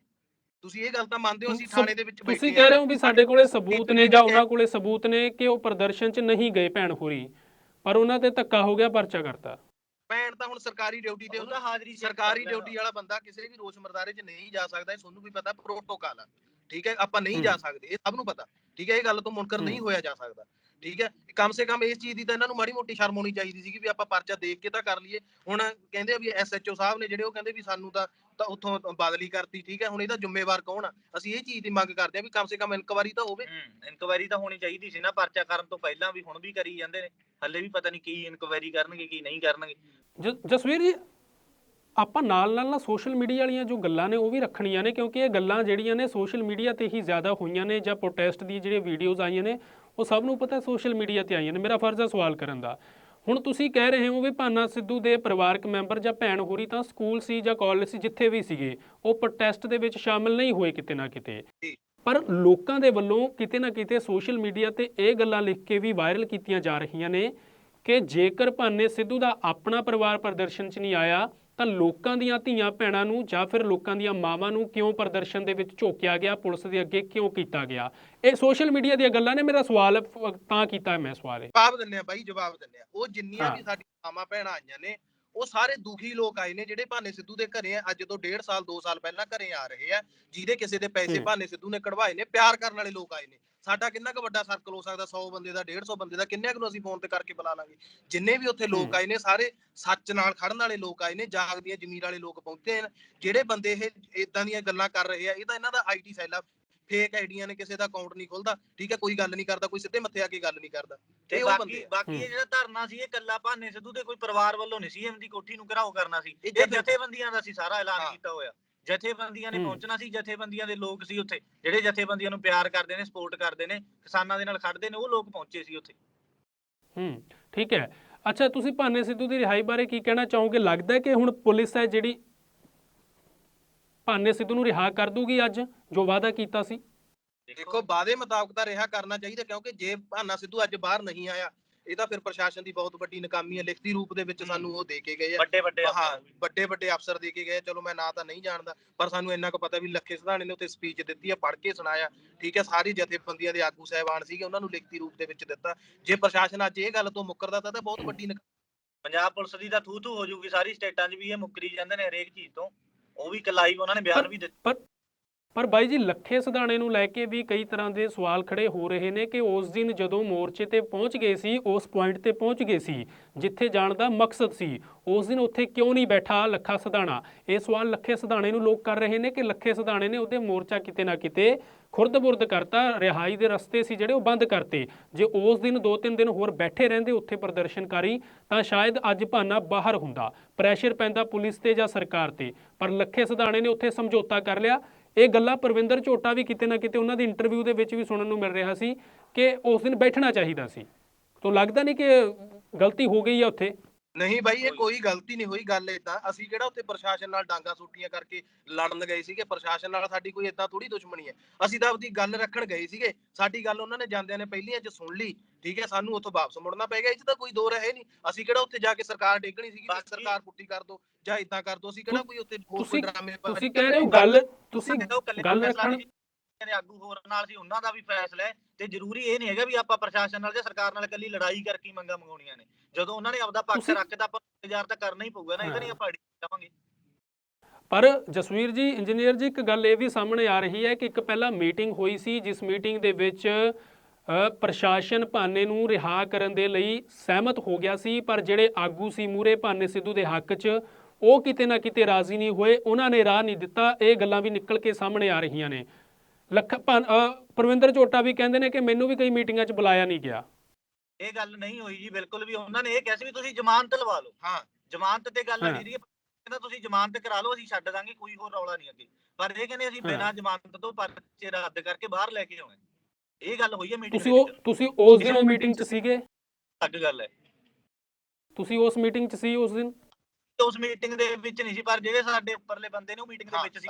ਤੁਸੀਂ ਇਹ ਗੱਲ ਤਾਂ ਮੰਨਦੇ ਹੋ ਅਸੀਂ ਥਾਣੇ ਦੇ ਵਿੱਚ ਬੈਠੇ ਤੁਸੀਂ। ਕਹਿ ਰਹੇ ਹੋ ਵੀ ਸਾਡੇ ਕੋਲੇ ਸਬੂਤ ਨੇ ਜਾਂ ਉਹਨਾਂ ਕੋਲੇ ਸਬੂਤ ਨੇ ਕਿ ਉਹ ਪ੍ਰਦਰਸ਼ਨ 'ਚ ਨਹੀਂ ਗਏ ਭੈਣ ਹੋਰੀ ਪਰ ਉਹਨਾਂ ਤੇ ਧੱਕਾ ਹੋ ਗਿਆ ਪਰਚਾ ਕਰਤਾ ਭੈਣ ਤਾਂ ਹੁਣ ਸਰਕਾਰੀ ਡਿਊਟੀ ਤੇ ਉਹਦਾ ਹਾਜ਼ਰੀ ਸਰਕਾਰੀ। ਡਿਊਟੀ ਵਾਲਾ ਬੰਦਾ ਕਿਸੇ ਵੀ ਰੋਸ ਮਰਦਾਰੇ 'ਚ ਨਹੀਂ ਜਾ ਸਕਦਾ ਇਹ ਤੁਹਾਨੂੰ ਵੀ ਪਤਾ ਪ੍ਰੋਟੋਕਾਲ ਆ ਠੀਕ ਹੈ ਆਪਾਂ ਨਹੀਂ। ਜਾ ਸਕਦੇ ਇਹ ਸਭ ਨੂੰ ਪਤਾ ਠੀਕ ਹੈ ਇਹ ਗੱਲ ਤੋਂ ਮੁਨਕਰ ਨਹੀਂ। ਹੋਇਆ ਜਾ ਸਕਦਾ ਠੀਕ ਹੈ? ਕਮ ਸੇ ਕਮ ਇਸ ਚੀਜ਼ ਦੀ ਤਾਂ ਇਹਨਾਂ ਨੂੰ ਮਾੜੀ ਮੋਟੀ ਸ਼ਰਮ ਹੋਣੀ ਚਾਹੀਦੀ ਸੀਗੀ ਵੀ ਆਪਾਂ ਪਰਚਾ ਦੇਖ ਕੇ ਤਾਂ ਕਰ ਲਈਏ। ਹੁਣ ਕਹਿੰਦੇ ਆ ਵੀ ਐਸਐਚਓ ਸਾਹਿਬ ਨੇ ਜਿਹੜੇ ਉਹ ਕਹਿੰਦੇ ਵੀ ਸਾਨੂੰ ਤਾਂ ਤਾਂ ਉੱਥੋਂ ਬਦਲੀ ਕਰਤੀ ਠੀਕ ਹੈ? ਹੁਣ ਇਹਦਾ ਜ਼ਿੰਮੇਵਾਰ ਕੌਣ ਆ? ਅਸੀਂ ਇਹ ਚੀਜ਼ ਦੀ ਮੰਗ ਕਰਦੇ ਆ ਵੀ ਕਮ ਸੇ ਕਮ ਇਨਕੁਆਰੀ ਤਾਂ ਹੋਵੇ। ਹੂੰ ਇਨਕੁਆਇਰੀ ਤਾਂ ਹੋਣੀ ਚਾਹੀਦੀ ਸੀ ਨਾ ਪਰਚਾ ਕਰਨ ਤੋਂ ਪਹਿਲਾਂ ਵੀ ਹੁਣ ਵੀ ਕਰੀ ਜਾਂਦੇ ਨੇ। ਹੱਲੇ ਵੀ ਪਤਾ ਨਹੀਂ ਕੀ ਇਨਕੁਆਇਰੀ ਕਰਨਗੇ ਕੀ ਨਹੀਂ ਕਰਨਗੇ। ਜਸਵੀਰ ਜੀ ਆਪਾਂ ਨਾਲ ਨਾਲ ਨਾ ਸੋਸ਼ਲ ਮੀਡੀਆ ਵਾਲੀਆਂ ਜੋ ਗੱਲਾਂ ਨੇ ਉਹ ਵੀ ਰੱਖਣੀਆਂ ਨੇ ਕਿਉਂਕਿ ਇਹ ਗੱਲਾਂ ਜਿਹੜੀਆਂ ਨੇ ਸੋਸ਼ਲ ਮੀਡੀਆ ਤੇ ਹੀ ਜ਼ਿਆਦਾ ਹੋਈਆਂ ਨੇ ਜਾਂ ਪ੍ਰੋਟੈਸਟ ਦੀ ਜਿਹੜੇ ਵੀਡੀਓਜ਼ ਆਈਆਂ ਨੇ ਉਹ ਸਭ ਨੂੰ ਪਤਾ ਸੋਸ਼ਲ ਮੀਡੀਆ ਤੇ ਆਈਆਂ ਨੇ ਮੇਰਾ ਫਰਜ਼ ਹੈ ਸਵਾਲ ਕਰਨ ਦਾ ਹੁਣ ਤੁਸੀਂ ਕਹਿ ਰਹੇ ਹੋ ਵੀ ਭਾਨਾ ਸਿੱਧੂ ਦੇ ਪਰਿਵਾਰਕ ਮੈਂਬਰ ਜਾਂ ਭੈਣ ਹੋਰੀ ਤਾਂ ਸਕੂਲ ਸੀ ਜਾਂ ਕਾਲਜ ਸੀ ਜਿੱਥੇ ਵੀ ਸੀਗੇ ਉਹ ਪ੍ਰੋਟੈਸਟ ਦੇ ਵਿੱਚ ਸ਼ਾਮਿਲ ਨਹੀਂ ਹੋਏ ਕਿਤੇ ਨਾ ਕਿਤੇ। ਪਰ ਲੋਕਾਂ ਦੇ ਵੱਲੋਂ ਕਿਤੇ ਨਾ ਕਿਤੇ ਸੋਸ਼ਲ ਮੀਡੀਆ ਤੇ ਇਹ ਗੱਲਾਂ ਲਿਖ ਕੇ ਵੀ ਵਾਇਰਲ ਕੀਤੀਆਂ ਜਾ ਰਹੀਆਂ ਨੇ ਕਿ ਜੇਕਰ ਭਾਨੇ ਸਿੱਧੂ ਦਾ ਆਪਣਾ ਪਰਿਵਾਰ ਪ੍ਰਦਰਸ਼ਨ 'ਚ ਨਹੀਂ ਆਇਆ ਤਾਂ ਲੋਕਾਂ ਦੀਆਂ ਧੀਆਂ ਭੈਣਾਂ ਨੂੰ ਜਾਂ ਫਿਰ ਲੋਕਾਂ ਦੀਆਂ ਮਾਵਾਂ ਨੂੰ ਕਿਉਂ ਪ੍ਰਦਰਸ਼ਨ ਦੇ ਵਿੱਚ ਝੋਕਿਆ ਗਿਆ ਪੁਲਿਸ ਦੇ ਅੱਗੇ ਕਿਉਂ ਕੀਤਾ ਗਿਆ? ਇਹ ਸੋਸ਼ਲ ਮੀਡੀਆ ਦੀਆਂ ਗੱਲਾਂ ਨੇ ਮੇਰਾ ਸਵਾਲ ਤਾਂ ਕੀਤਾ ਮੈਂ ਸਵਾਲ ਇਹ। ਜਵਾਬ ਦਿੰਨੇ ਆ ਬਾਈ ਜਵਾਬ ਦਿੰਨੇ ਆ। ਉਹ ਜਿੰਨੀਆਂ। ਵੀ ਸਾਡੀਆਂ ਮਾਮਾ ਭੈਣਾਂ ਆਈਆਂ ਨੇ ਉਹ ਸਾਰੇ ਦੁਖੀ ਲੋਕ ਆਏ ਨੇ ਜਿਹੜੇ ਭਾਨੇ ਸਿੱਧੂ ਦੇ ਘਰੇ ਆ ਅੱਜ ਤੋਂ 1.5 ਸਾਲ 2 ਸਾਲ ਪਹਿਲਾਂ ਘਰੇ ਆ ਰਹੇ ਆ ਜਿਹਦੇ ਕਿਸੇ ਦੇ ਪੈਸੇ। ਭਾਨੇ ਸਿੱਧੂ ਨੇ ਕਢਵਾਏ ਨੇ ਪਿਆਰ ਕਰਨ ਵਾਲੇ ਲੋਕ ਆਏ ਨੇ ਸਾਡਾ ਕਿੰਨਾ ਕੁ ਵੱਡਾ ਸਰਕਲ ਹੋ ਸਕਦਾ 100 ਬੰਦੇ ਦਾ 150 ਬੰਦੇ ਦਾ ਕਿੰਨੇ ਕੁ ਨੂੰ ਅਸੀਂ ਫੋਨ ਤੇ ਕਰਕੇ ਬੁਲਾ ਲਾਂਗੇ ਜਿੰਨੇ ਵੀ ਉੱਥੇ ਲੋਕ। ਆਏ ਨੇ ਸਾਰੇ ਸੱਚ ਨਾਲ ਖੜਨ ਵਾਲੇ ਲੋਕ ਆਏ ਨੇ ਜਾਗਦੀਆਂ ਜ਼ਮੀਰ ਵਾਲੇ ਲੋਕ ਪਹੁੰਚੇ ਨੇ ਜਿਹੜੇ ਬੰਦੇ ਇਹ ਇਦਾਂ ਦੀਆਂ ਗੱਲਾਂ ਕਰ ਰਹੇ ਆ ਇਹ ਤਾਂ ਇਹਨਾਂ ਦਾ ਆਈਟੀ ਸੈੱਲ ਆ ਫੇਕ ਆਈਡੀਆਂ ਨੇ ਕਿਸੇ ਦਾ ਅਕਾਊਂਟ ਨਹੀਂ ਖੁੱਲਦਾ ਠੀਕ ਹੈ ਕੋਈ ਗੱਲ ਨਹੀਂ ਕਰਦਾ ਕੋਈ ਸਿੱਧੇ ਮੱਥੇ ਆ ਕੇ ਗੱਲ ਨਹੀਂ ਕਰਦਾ ਤੇ ਉਹ ਬਾਕੀ ਬੰਦੇ ਆ। ਬਾਕੀ। ਇਹ ਜਿਹੜਾ ਧਰਨਾ ਸੀ ਇਹ ਕੱਲਾ ਭਾਨੇ ਸਿੱਧੂ ਦੇ ਕੋਈ ਪਰਿਵਾਰ ਵੱਲੋਂ ਨਹੀਂ ਸੀ ਇਹਦੀ ਕੋਠੀ ਨੂੰ ਘਰਾਓ ਕਰਨਾ ਸੀ ਇਹ ਇਹ ਜਥੇ- ਜਥੇਬੰਦੀਆਂ ਦਾ ਸੀ ਸਾਰਾ ਐਲਾਨ। ਕੀਤਾ ਹੋਇਆ ਜਥੇਬੰਦੀਆਂ ਨੇ ਹੂੰ। ਪਹੁੰਚਣਾ ਸੀ ਜਥੇਬੰਦੀਆਂ ਦੇ ਲੋਕ ਸੀ ਉੱਥੇ ਜਿਹੜੇ ਜਥੇਬੰਦੀਆਂ ਨੂੰ ਪਿਆਰ ਕਰਦੇ ਨੇ ਸਪੋਰਟ ਕਰਦੇ ਨੇ ਕਿਸਾਨਾਂ ਦੇ ਨਾਲ ਖੜਦੇ ਨੇ ਉਹ ਲੋਕ ਪਹੁੰਚੇ ਸੀ ਉੱਥੇ ਹੂੰ ਠੀਕ ਹੈ ਅੱਛਾ ਤੁਸੀਂ ਭਾਨੇ ਸਿੱਧੂ ਦੀ ਰਿਹਾਈ ਬਾਰੇ ਕੀ ਕਹਿਣਾ ਚਾਹੋਗੇ ਲੱਗਦਾ ਹੈ ਕਿ ਹੁਣ ਪੁਲਿਸ ਹੈ ਜਿਹੜੀ ਭਾਨੇ ਸਿੱਧੂ ਨੂੰ ਰਿਹਾ ਕਰ ਦੂਗੀ ਅੱਜ ਜੋ ਵਾਅਦਾ ਕੀਤਾ ਸੀ ਦੇਖੋ ਵਾਅਦੇ ਮੁਤਾਬਕ ਤਾਂ ਰਿਹਾ ਕਰਨਾ ਚਾਹੀਦਾ ਕਿਉਂਕਿ ਜੇ ਭਾਨਾ ਸਿੱਧੂ ਅੱਜ ਬਾਹਰ ਨਹੀਂ ਆਇਆ ਇਹ ਤਾਂ ਫਿਰ ਪ੍ਰਸ਼ਾਸਨ ਦੀ ਬਹੁਤ ਵੱਡੀ ਨਾਕਾਮੀ ਹੈ ਲਿਖਤੀ ਰੂਪ ਦੇ ਵਿੱਚ। ਸਾਨੂੰ ਉਹ ਦੇ ਕੇ ਗਏ ਆ ਵੱਡੇ ਵੱਡੇ ਹਾਂ। ਵੱਡੇ ਵੱਡੇ ਅਫਸਰ ਦੇ ਕੇ ਗਏ ਆ। ਚਲੋ ਮੈਂ ਨਾਂ ਤਾਂ ਨਹੀਂ ਜਾਣਦਾ ਪਰ ਸਾਨੂੰ ਇੰਨਾ ਕੁ ਪਤਾ ਵੀ ਲੱਖੇ ਸਿਧਾਣੇ ਨੇ ਉੱਥੇ ਸਪੀਚ ਦਿੱਤੀ ਹੈ ਪੜ੍ਹ ਕੇ ਸੁਣਾਇਆ ਠੀਕ ਹੈ ਸਾਰੀ ਜਥੇਬੰਦੀਆਂ ਦੇ ਆਗੂ ਸਹਿਬਾਨ ਸੀਗੇ ਉਹਨਾਂ ਨੂੰ ਲਿਖਤੀ ਰੂਪ ਦੇ ਵਿੱਚ ਦਿੱਤਾ ਜੇ ਪ੍ਰਸ਼ਾਸਨ ਅੱਜ ਇਹ ਗੱਲ ਤੋਂ ਮੁੱਕਰਦਾ ਤਾਂ ਤਾਂ ਬਹੁਤ ਵੱਡੀ ਪੰਜਾਬ ਪੁਲਿਸ ਦੀ ਤਾਂ ਥੂ ਥੂ ਹੋ ਜੂਗੀ ਸਾਰੀ ਸਟੇਟਾਂ 'ਚ ਵੀ ਇਹ ਮੁੱਕਰੀ ਜਾਂਦੇ ਨੇ ਹਰੇਕ ਚੀਜ਼ ਤੋਂ ਉਹ ਵੀ ਲਾਈਵ ਉਹਨਾਂ ਨੇ ਬਿਆਨ ਵੀ ਦਿੱਤੇ। ਪਰ ਬਾਈ ਜੀ ਲੱਖੇ ਸਿਧਾਣੇ ਨੂੰ ਲੈ ਕੇ ਵੀ ਕਈ ਤਰ੍ਹਾਂ ਦੇ ਸਵਾਲ ਖੜੇ ਹੋ ਰਹੇ ਨੇ ਕਿ ਉਸ ਦਿਨ ਜਦੋਂ ਮੋਰਚੇ ਤੇ ਪਹੁੰਚ ਗਏ ਸੀ ਉਸ ਪੁਆਇੰਟ ਤੇ ਪਹੁੰਚ ਗਏ ਸੀ ਜਿੱਥੇ ਜਾਣ ਦਾ ਮਕਸਦ ਸੀ। ਉਸ ਦਿਨ ਉੱਥੇ ਕਿਉਂ ਨਹੀਂ ਬੈਠਾ ਲੱਖਾ ਸਿਧਾਣਾ ਇਹ ਸਵਾਲ ਲੱਖੇ ਸਿਧਾਣੇ ਨੂੰ ਲੋਕ ਕਰ ਰਹੇ ਨੇ ਕਿ ਲੱਖੇ ਸਿਧਾਣੇ ਨੇ ਉਹਦੇ ਮੋਰਚਾ ਕਿਤੇ ਨਾ ਕਿਤੇ ਖੁਰਦ-ਬੁਰਦ ਕਰਤਾ, ਰਿਹਾਈ ਦੇ ਰਸਤੇ ਸੀ ਜਿਹੜੇ ਉਹ ਬੰਦ ਕਰਤੇ। ਜੇ ਉਸ ਦਿਨ 2-3 ਦਿਨ ਹੋਰ ਬੈਠੇ ਰਹਿੰਦੇ ਉੱਥੇ ਪ੍ਰਦਰਸ਼ਨਕਾਰੀ, ਤਾਂ ਸ਼ਾਇਦ ਅੱਜ ਭਾਨਾ ਬਾਹਰ ਹੁੰਦਾ। ਪ੍ਰੈਸ਼ਰ ਪੈਂਦਾ ਪੁਲਿਸ ਤੇ ਜਾਂ ਸਰਕਾਰ ਤੇ। ਪਰ ਲੱਖੇ ਸਿਧਾਣੇ ਨੇ ਉੱਥੇ ਸਮਝੌਤਾ ਕਰ ਲਿਆ। ਇਹ ਗੱਲਾਂ ਪ੍ਰਵਿੰਦਰ ਝੋਟਾ ਵੀ ਕਿਤੇ ਨਾ ਕਿਤੇ ਉਹਨਾਂ ਦੀ ਇੰਟਰਵਿਊ ਦੇ ਵਿੱਚ ਵੀ ਸੁਣਨ ਨੂੰ ਮਿਲ ਰਿਹਾ ਸੀ ਕਿ ਉਸ ਦਿਨ ਬੈਠਣਾ ਚਾਹੀਦਾ ਸੀ। ਤੋਂ ਲੱਗਦਾ ਨਹੀਂ ਕਿ ਗਲਤੀ ਹੋ ਗਈ ਆ ਉੱਥੇ। ਨਹੀਂ ਬਾਈ ਇਹ ਕੋਈ ਗਲਤੀ ਨਹੀਂ ਹੋਈ ਗੱਲ ਏਦਾਂ ਅਸੀਂ ਕਿਹੜਾ ਉੱਥੇ ਪ੍ਰਸ਼ਾਸਨ ਨਾਲ ਡਾਂਗਾ ਸੂਟੀਆਂ ਕਰਕੇ ਲੜਨ ਗਏ ਸੀਗੇ ਪ੍ਰਸ਼ਾਸਨ ਨਾਲ ਸਾਡੀ ਕੋਈ ਏਦਾਂ ਥੋੜੀ ਦੁਸ਼ਮਣੀ ਹੈ। ਅਸੀਂ ਤਾਂ ਆਪਦੀ ਗੱਲ ਰੱਖਣ ਗਏ ਸੀਗੇ ਸਾਡੀ ਗੱਲ ਉਹਨਾਂ ਨੇ ਜਾਂਦਿਆਂ ਨੇ ਪਹਿਲੀਆਂ 'ਚ ਸੁਣ ਲਈ ਠੀਕ ਹੈ ਸਾਨੂੰ ਉੱਥੋਂ ਵਾਪਸ ਮੁੜਨਾ ਪੈ ਗਿਆ ਇਹ 'ਚ ਤਾਂ ਕੋਈ ਦੋ ਰਹੇ ਨਹੀਂ। ਅਸੀਂ ਕਿਹੜਾ ਉੱਥੇ ਜਾ ਕੇ ਸਰਕਾਰ ਡੇਗਣੀ ਸੀਗੀ ਸਰਕਾਰ ਪੁੱਟੀ ਕਰ ਦੋ ਜਾਂ ਇਦਾਂ ਕਰ ਦੋ ਅਸੀਂ ਕਿਹੜਾ ਕੋਈ ਉੱਥੇ ਹੋਰ ਕੋਈ ਤੁਸੀਂ- ਡਰਾਮੇ ਤੁਸੀਂ ਕਹਿ ਰਹੇ ਹੋ ਗੱਲ ਤੁਸੀਂ ਗੱਲ ਰੱਖਣ ਦੇ ਆਗੂ ਹੋਰ ਨਾਲ ਸੀ ਉਹਨਾਂ ਦਾ ਵੀ ਫੈਸਲਾ ਹੈ ਤੇ ਜ਼ਰੂਰੀ ਇਹ ਨਹੀਂ ਹੈਗਾ ਵੀ ਆਪਾਂ ਪ੍ਰਸ਼ਾਸਨ ਨਾਲ ਜਾਂ ਸਰਕਾਰ ਨਾਲ ਇਕੱਲੀ ਲੜਾਈ ਕਰਕੇ ਮੰਗਾਂ ਮੰਗਾਉਣੀਆਂ ਨੇ। ਜਦੋਂ ਉਹਨਾਂ ਨੇ ਆਪਦਾ ਪੱਖ ਤੁਸੀਂ- ਰੱਖਦਾ ਆਪਾਂ ਇੰਤਜ਼ਾਰ ਤਾਂ ਕਰਨਾ ਹੀ ਪਊਗਾ ਨਾ ਇਹਦਾ ਨਹੀਂ। ਆਪਾਂ ਅੜੀ ਜਾਵਾਂਗੇ। ਪਰ ਜਸਵੀਰ ਜੀ ਇੰਜੀਨੀਅਰ ਜੀ ਇੱਕ ਗੱਲ ਇਹ ਵੀ ਸਾਹਮਣੇ ਆ ਰਹੀ ਹੈ ਕਿ ਇੱਕ ਪਹਿਲਾਂ ਮੀਟਿੰਗ ਹੋਈ ਸੀ ਜਿਸ ਮੀਟਿੰਗ ਦੇ ਵਿੱਚ ਪ੍ਰਸ਼ਾਸਨ ਭਾਨੇ ਨੂੰ ਰਿਹਾ ਕਰਨ ਦੇ ਲਈ ਸਹਿਮਤ ਹੋ ਗਿਆ ਸੀ ਪਰ ਜਿਹੜੇ ਆਗੂ ਸੀ ਮੂਰੇ ਭਾਨੇ ਸਿੱਧੂ ਦੇ ਹੱਕ 'ਚ ਉਹ ਕਿਤੇ ਨਾ ਕਿਤੇ ਰਾਜ਼ੀ ਨਹੀਂ ਹੋਏ ਉਹਨਾਂ ਨੇ ਰਾਹ ਨਹੀਂ ਦਿੱਤਾ ਇਹ ਗੱਲਾਂ ਵੀ ਨਿਕਲ ਕੇ ਸਾਹਮਣੇ ਆ ਰਹੀਆਂ ਨੇ। ਲੱਖ ਪਰਵਿੰਦਰ ਝੋਟਾ ਵੀ ਕਹਿੰਦੇ ਨੇ ਕਿ ਮੈਨੂੰ ਵੀ ਕਈ ਮੀਟਿੰਗਾਂ 'ਚ ਬੁਲਾਇਆ ਨਹੀਂ ਗਿਆ। ਇਹ ਗੱਲ ਨਹੀਂ ਹੋਈ ਜੀ ਬਿਲਕੁਲ ਵੀ ਉਹਨਾਂ ਨੇ ਇਹ ਕਿਹਾ ਸੀ ਵੀ ਤੁਸੀਂ ਜ਼ਮਾਨਤ ਲਵਾ ਲਓ। ਹਾਂ। ਜ਼ਮਾਨਤ ਤੇ ਗੱਲ ਹਾਂ। ਅੜੀ ਰਹੀ ਕਹਿੰਦਾ ਤੁਸੀਂ ਜ਼ਮਾਨਤ ਕਰਾ ਲਓ ਅਸੀਂ ਛੱਡ ਦਾਂਗੇ ਕੋਈ ਹੋਰ ਰੌਲਾ ਨਹੀਂ ਅੱਗੇ। ਪਰ ਇਹ ਕਹਿੰਦੇ ਅਸੀਂ। ਬਿਨਾਂ ਜ਼ਮਾਨਤ ਤੋਂ ਪਰਚੇ ਰੱਦ ਕਰਕੇ ਬਾਹਰ ਲੈ ਕੇ ਆਉਣਾ ਇਹ ਗੱਲ ਹੋਈ ਹੈ ਮੀਟਿੰਗ ਤੁਸੀਂ ਉਹ ਤੁਸੀਂ ਉਸ ਦਿਨ ਉਹ ਮੀਟਿੰਗ 'ਚ ਸੀਗੇ? ਅੱਗ ਗੱਲ ਹੈ। ਤੁਸੀਂ ਉਸ ਮੀਟਿੰਗ 'ਚ ਸੀ ਉਸ ਦਿਨ? ਉਸ ਮੀਟਿੰਗ ਦੇ ਵਿੱਚ ਨਹੀਂ ਸੀ ਪਰ ਜਿਹੜੇ ਸਾਡੇ ਉੱਪਰਲੇ ਬੰਦੇ ਨੇ ਉਹ ਮੀਟਿੰਗ ਦੇ ਵਿੱਚ ਸੀ।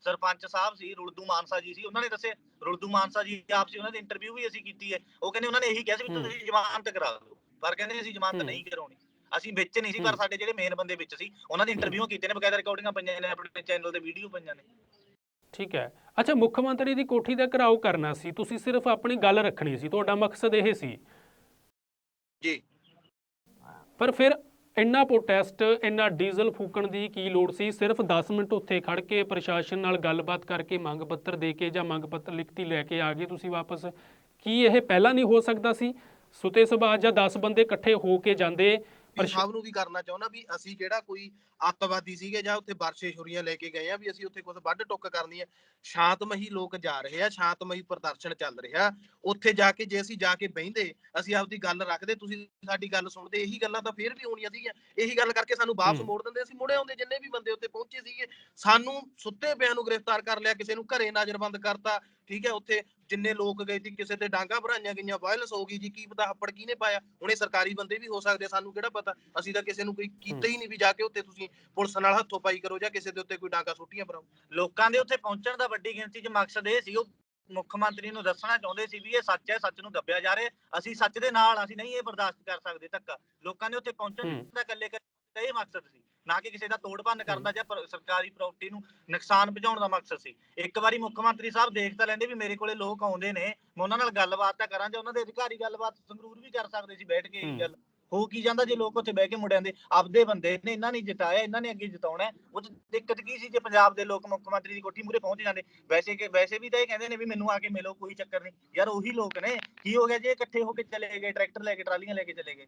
ਸਰਪੰਚ ਸਾਹਿਬ ਸੀ ਰੁਲਦੂ ਮਾਨਸਾ ਜੀ ਸੀ ਉਹਨਾਂ ਨੇ ਦੱਸੇ ਰੁਲਦੂ ਮਾਨਸਾ ਜੀ ਆਪ ਸੀ ਉਹਨਾਂ ਦੀ ਇੰਟਰਵਿਊ ਵੀ ਅਸੀਂ ਕੀਤੀ ਹੈ ਉਹ ਕਹਿੰਦੇ ਉਹਨਾਂ ਨੇ ਇਹੀ ਕਿਹਾ ਸੀ ਵੀ। ਤੁਸੀਂ ਜ਼ਮਾਨਤ ਕਰਾ ਲਓ ਪਰ ਕਹਿੰਦੇ ਅਸੀਂ ਜ਼ਮਾਨਤ। ਨਹੀਂ ਕਰਾਉਣੀ ਅਸੀਂ ਵਿੱਚ ਨਹੀਂ ਸੀ ਪਰ। ਸਾਡੇ ਜਿਹੜੇ ਮੇਨ ਬੰਦੇ ਵਿੱਚ ਸੀ ਉਹਨਾਂ ਦੀ ਇੰਟਰਵਿਊ ਕੀਤੇ ਨੇ ਬਕਾਇਦਾ ਰਿਕਾਰਡਿੰਗਾਂ ਪਈਆਂ ਨੇ ਆਪਣੇ ਚੈਨਲ ਤੇ ਵੀਡੀਓ ਪਈਆਂ ਨੇ ਠੀਕ ਹੈ ਅੱਛਾ ਮੁੱਖ ਮੰਤਰੀ ਦੀ ਕੋਠੀ ਦਾ ਘਰਾਓ ਕਰਨਾ ਸੀ ਤੁਸੀਂ ਸਿਰਫ ਆਪਣੀ ਗੱਲ ਰੱਖਣੀ ਸੀ ਤੁਹਾਡਾ ਮਕਸਦ ਇਹ ਸੀ ਜੀ ਪਰ ਫਿਰ ਇੰਨਾ ਪ੍ਰੋਟੈਸਟ ਇੰਨਾ ਡੀਜ਼ਲ ਫੂਕਣ ਦੀ ਕੀ ਲੋੜ ਸੀ? ਸਿਰਫ 10 ਮਿੰਟ ਉੱਥੇ ਖੜ ਕੇ ਪ੍ਰਸ਼ਾਸਨ ਨਾਲ ਗੱਲਬਾਤ ਕਰਕੇ ਮੰਗ ਪੱਤਰ ਦੇ ਕੇ ਜਾਂ ਮੰਗ ਪੱਤਰ ਲਿਖਤੀ ਲੈ ਕੇ ਆ ਗਏ ਤੁਸੀਂ ਵਾਪਸ? ਕੀ ਇਹ ਪਹਿਲਾਂ ਨਹੀਂ ਹੋ ਸਕਦਾ ਸੀ? ਸੁਤੇ ਸੁਭਾਅ ਜਾਂ 10 ਬੰਦੇ ਇਕੱਠੇ ਹੋ ਕੇ ਜਾਂਦੇ ਸਭ ਨੂੰ ਵੀ ਕਰਨਾ ਚਾਹੁੰਦਾ ਵੀ ਅਸੀਂ ਕਿਹੜਾ ਕੋਈ ਅੱਤਵਾਦੀ ਸੀਗੇ ਜਾਂ ਉੱਥੇ ਵਰਸ਼ੇ ਛੁਰੀਆਂ ਲੈ ਕੇ ਗਏ ਆ ਵੀ ਅਸੀਂ ਉੱਥੇ ਕੁਝ ਵੱਢ ਟੁੱਕ ਕਰਨੀ ਹੈ ਸ਼ਾਂਤਮਈ ਲੋਕ ਜਾ ਰਹੇ ਆ ਸ਼ਾਂਤਮਈ ਪ੍ਰਦਰਸ਼ਨ ਚੱਲ ਰਿਹਾ। ਉੱਥੇ ਜਾ ਕੇ ਜੇ ਅਸੀਂ ਜਾ ਕੇ ਬਹਿੰਦੇ ਅਸੀਂ ਆਪਦੀ ਗੱਲ ਰੱਖਦੇ ਤੁਸੀਂ ਸਾਡੀ ਗੱਲ ਸੁਣਦੇ ਇਹੀ ਗੱਲਾਂ ਤਾਂ ਫੇਰ ਵੀ ਹੋਣੀਆਂ ਸੀਗੀਆਂ। ਇਹੀ ਗੱਲ ਕਰਕੇ ਸਾਨੂੰ ਵਾਪਸ। ਮੋੜ ਦਿੰਦੇ। ਅਸੀਂ ਮੁੜੇ ਆਉਂਦੇ ਜਿੰਨੇ ਵੀ ਬੰਦੇ ਉੱਥੇ ਪਹੁੰਚੇ ਸੀਗੇ। ਸਾਨੂੰ ਸੁੱਤੇ ਪਿਆਂ ਨੂੰ ਗ੍ਰਿਫਤਾਰ ਕਰ ਲਿਆ ਕਿਸੇ ਨੂੰ ਘਰੇ ਨਜ਼ਰਬੰਦ ਕਰਤਾ। ਠੀਕ ਹੈ ਉੱਥੇ ਜਿੰਨੇ ਲੋਕ ਗਏ ਸੀ ਕਿਸੇ ਤੇ ਡਾਂਗਾ ਭਰਾਈਆਂ ਗਈਆਂ ਵਾਇਲੈਂਸ ਹੋ ਗਈ ਜੀ ਕੀ ਪਤਾ ਹੱਪੜ ਕਿਹਨੇ ਪਾਇਆ? ਹੁਣੇ ਸਰਕਾਰੀ ਬੰਦੇ ਵੀ ਹੋ ਸਕਦੇ ਆ, ਸਾਨੂੰ ਕਿਹੜਾ ਪਤਾ? ਅਸੀਂ ਤਾਂ ਕਿਸੇ ਨੂੰ ਕੋਈ ਕੀਤਾ ਹੀ ਨਹੀਂ ਵੀ ਜਾ ਕੇ ਉੱਤੇ ਤੁਸੀਂ ਪੁਲਿਸ ਨਾਲ ਹੱਥੋਂ ਪਾਈ ਕਰੋ ਜਾਂ ਕਿਸੇ ਦੇ ਉੱਤੇ ਕੋਈ ਡਾਂਗਾ ਸੁੱਟੀਆਂ ਭਰਾਓ। ਲੋਕਾਂ ਦੇ ਉੱਥੇ ਪਹੁੰਚਣ ਦਾ ਵੱਡੀ ਗਿਣਤੀ 'ਚ ਮਕਸਦ ਇਹ ਸੀ ਉਹ ਮੁੱਖ ਮੰਤਰੀ ਨੂੰ ਦੱਸਣਾ ਚਾਹੁੰਦੇ ਸੀ ਵੀ ਇਹ ਸੱਚ ਹੈ ਸੱਚ ਨੂੰ ਦੱਬਿਆ ਜਾ ਰਿਹਾ ਅਸੀਂ ਸੱਚ ਦੇ ਨਾਲ ਅਸੀਂ ਨਹੀਂ ਇਹ ਬਰਦਾਸ਼ਤ ਕਰ ਸਕਦੇ ਧੱਕਾ। ਲੋਕਾਂ ਦੇ ਉੱਥੇ ਪਹੁੰਚਣ। ਦਾ ਇਕੱਲੇ ਇਕੱਲੇ ਇਹ ਮਕਸਦ ਸੀ। ਨਾ ਕਿ ਕਿਸੇ ਦਾ ਤੋੜ ਭੰਨ ਕਰਨ ਦਾ ਜਾਂ ਪਰ- ਸਰਕਾਰੀ ਪ੍ਰਾਪਰਟੀ ਨੂੰ ਨੁਕਸਾਨ ਪਹੁੰਚਾਉਣ ਦਾ ਮਕਸਦ ਸੀ। ਇੱਕ ਵਾਰੀ ਮੁੱਖ ਮੰਤਰੀ ਸਾਹਿਬ ਦੇਖ ਤਾਂ ਲੈਂਦੇ ਵੀ ਮੇਰੇ ਕੋਲੇ ਲੋਕ ਆਉਂਦੇ ਨੇ ਮੈਂ ਉਹਨਾਂ ਨਾਲ ਗੱਲਬਾਤ ਤਾਂ ਕਰਾਂ ਜਾਂ ਉਹਨਾਂ ਦੇ ਅਧਿਕਾਰੀ ਗੱਲਬਾਤ ਸੰਗਰੂਰ ਵੀ ਕਰ ਸਕਦੇ ਸੀ ਬੈਠ ਕੇ ਹੂੰ। ਇਹ ਗੱਲ। ਹੋ ਕੀ ਜਾਂਦਾ ਜੇ ਲੋਕ ਉੱਥੇ ਬਹਿ ਕੇ ਮੁੰਡਿਆਂ ਦੇ ਆਪਦੇ ਬੰਦੇ ਨੇ ਇਹਨਾਂ ਨੇ ਜਿਤਾਇਆ ਇਹਨਾਂ ਨੇ ਅੱਗੇ ਜਿਤਾਉਣਾ ਹੈ। ਉਹ 'ਚ ਦਿੱਕਤ ਕੀ ਸੀ ਜੇ ਪੰਜਾਬ ਦੇ ਲੋਕ ਮੁੱਖ ਮੰਤਰੀ ਦੀ ਕੋਠੀ ਮੂਰੇ ਪਹੁੰਚ ਜਾਂਦੇ? ਵੈਸੇ ਕਿ ਵੈਸੇ ਵੀ ਤਾਂ ਇਹ ਕਹਿੰਦੇ ਨੇ ਵੀ ਮੈਨੂੰ ਆ ਕੇ ਮਿਲੋ ਕੋਈ ਚੱਕਰ ਨਹੀਂ। ਯਾਰ ਉਹੀ ਲੋਕ ਨੇ ਕੀ ਹੋ ਗਿਆ ਜੇ ਇਕੱਠੇ ਹੋ ਕੇ ਚਲੇ ਗਏ ਟਰੈਕਟਰ ਲੈ ਕੇ ਟਰਾਲੀਆਂ ਲੈ ਕੇ ਚਲੇ ਗਏ?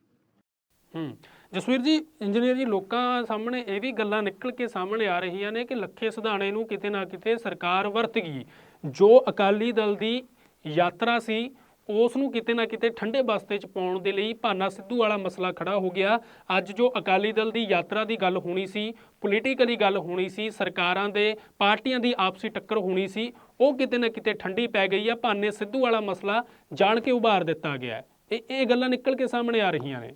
ਹੂੰ। ਜਸਵੀਰ ਜੀ, ਇੰਜੀਨੀਅਰ ਜੀ, ਲੋਕਾਂ ਸਾਹਮਣੇ ਇਹ ਵੀ ਗੱਲਾਂ ਨਿਕਲ ਕੇ ਸਾਹਮਣੇ ਆ ਰਹੀਆਂ ਨੇ ਕਿ ਲੱਖੇ ਸਿਧਾਣੇ ਨੂੰ ਕਿਤੇ ਨਾ ਕਿਤੇ ਸਰਕਾਰ ਵਰਤ ਗਈ। ਜੋ ਅਕਾਲੀ ਦਲ ਦੀ ਯਾਤਰਾ ਸੀ, ਉਸ ਨੂੰ ਕਿਤੇ ਨਾ ਕਿਤੇ ਠੰਡੇ ਬਸਤੇ ਚ ਪਾਉਣ ਦੇ ਲਈ ਭਾਨਾ ਸਿੱਧੂ ਵਾਲਾ ਮਸਲਾ ਖੜਾ ਹੋ ਗਿਆ। ਅੱਜ ਜੋ ਅਕਾਲੀ ਦਲ ਦੀ ਯਾਤਰਾ ਦੀ ਗੱਲ ਹੋਣੀ ਸੀ, ਪੋਲੀਟੀਕਲੀ ਗੱਲ ਹੋਣੀ ਸੀ, ਸਰਕਾਰਾਂ ਦੇ ਪਾਰਟੀਆਂ ਦੀ ਆਪਸੀ ਟੱਕਰ ਹੋਣੀ ਸੀ, ਉਹ ਕਿਤੇ ਨਾ ਕਿਤੇ ਠੰਡੀ ਪੈ ਗਈ ਆ। ਭਾਨੇ ਸਿੱਧੂ ਵਾਲਾ ਮਸਲਾ ਜਾਣ ਕੇ ਉਭਾਰ ਦਿੱਤਾ ਗਿਆ। ਇਹ ਇਹ ਗੱਲਾਂ ਨਿਕਲ ਕੇ ਸਾਹਮਣੇ ਆ ਰਹੀਆਂ ਨੇ।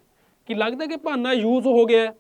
ਕਿ ਲੱਗਦਾ ਕਿ ਭਾਨਾ ਯੂਜ਼ ਹੋ ਗਿਆ।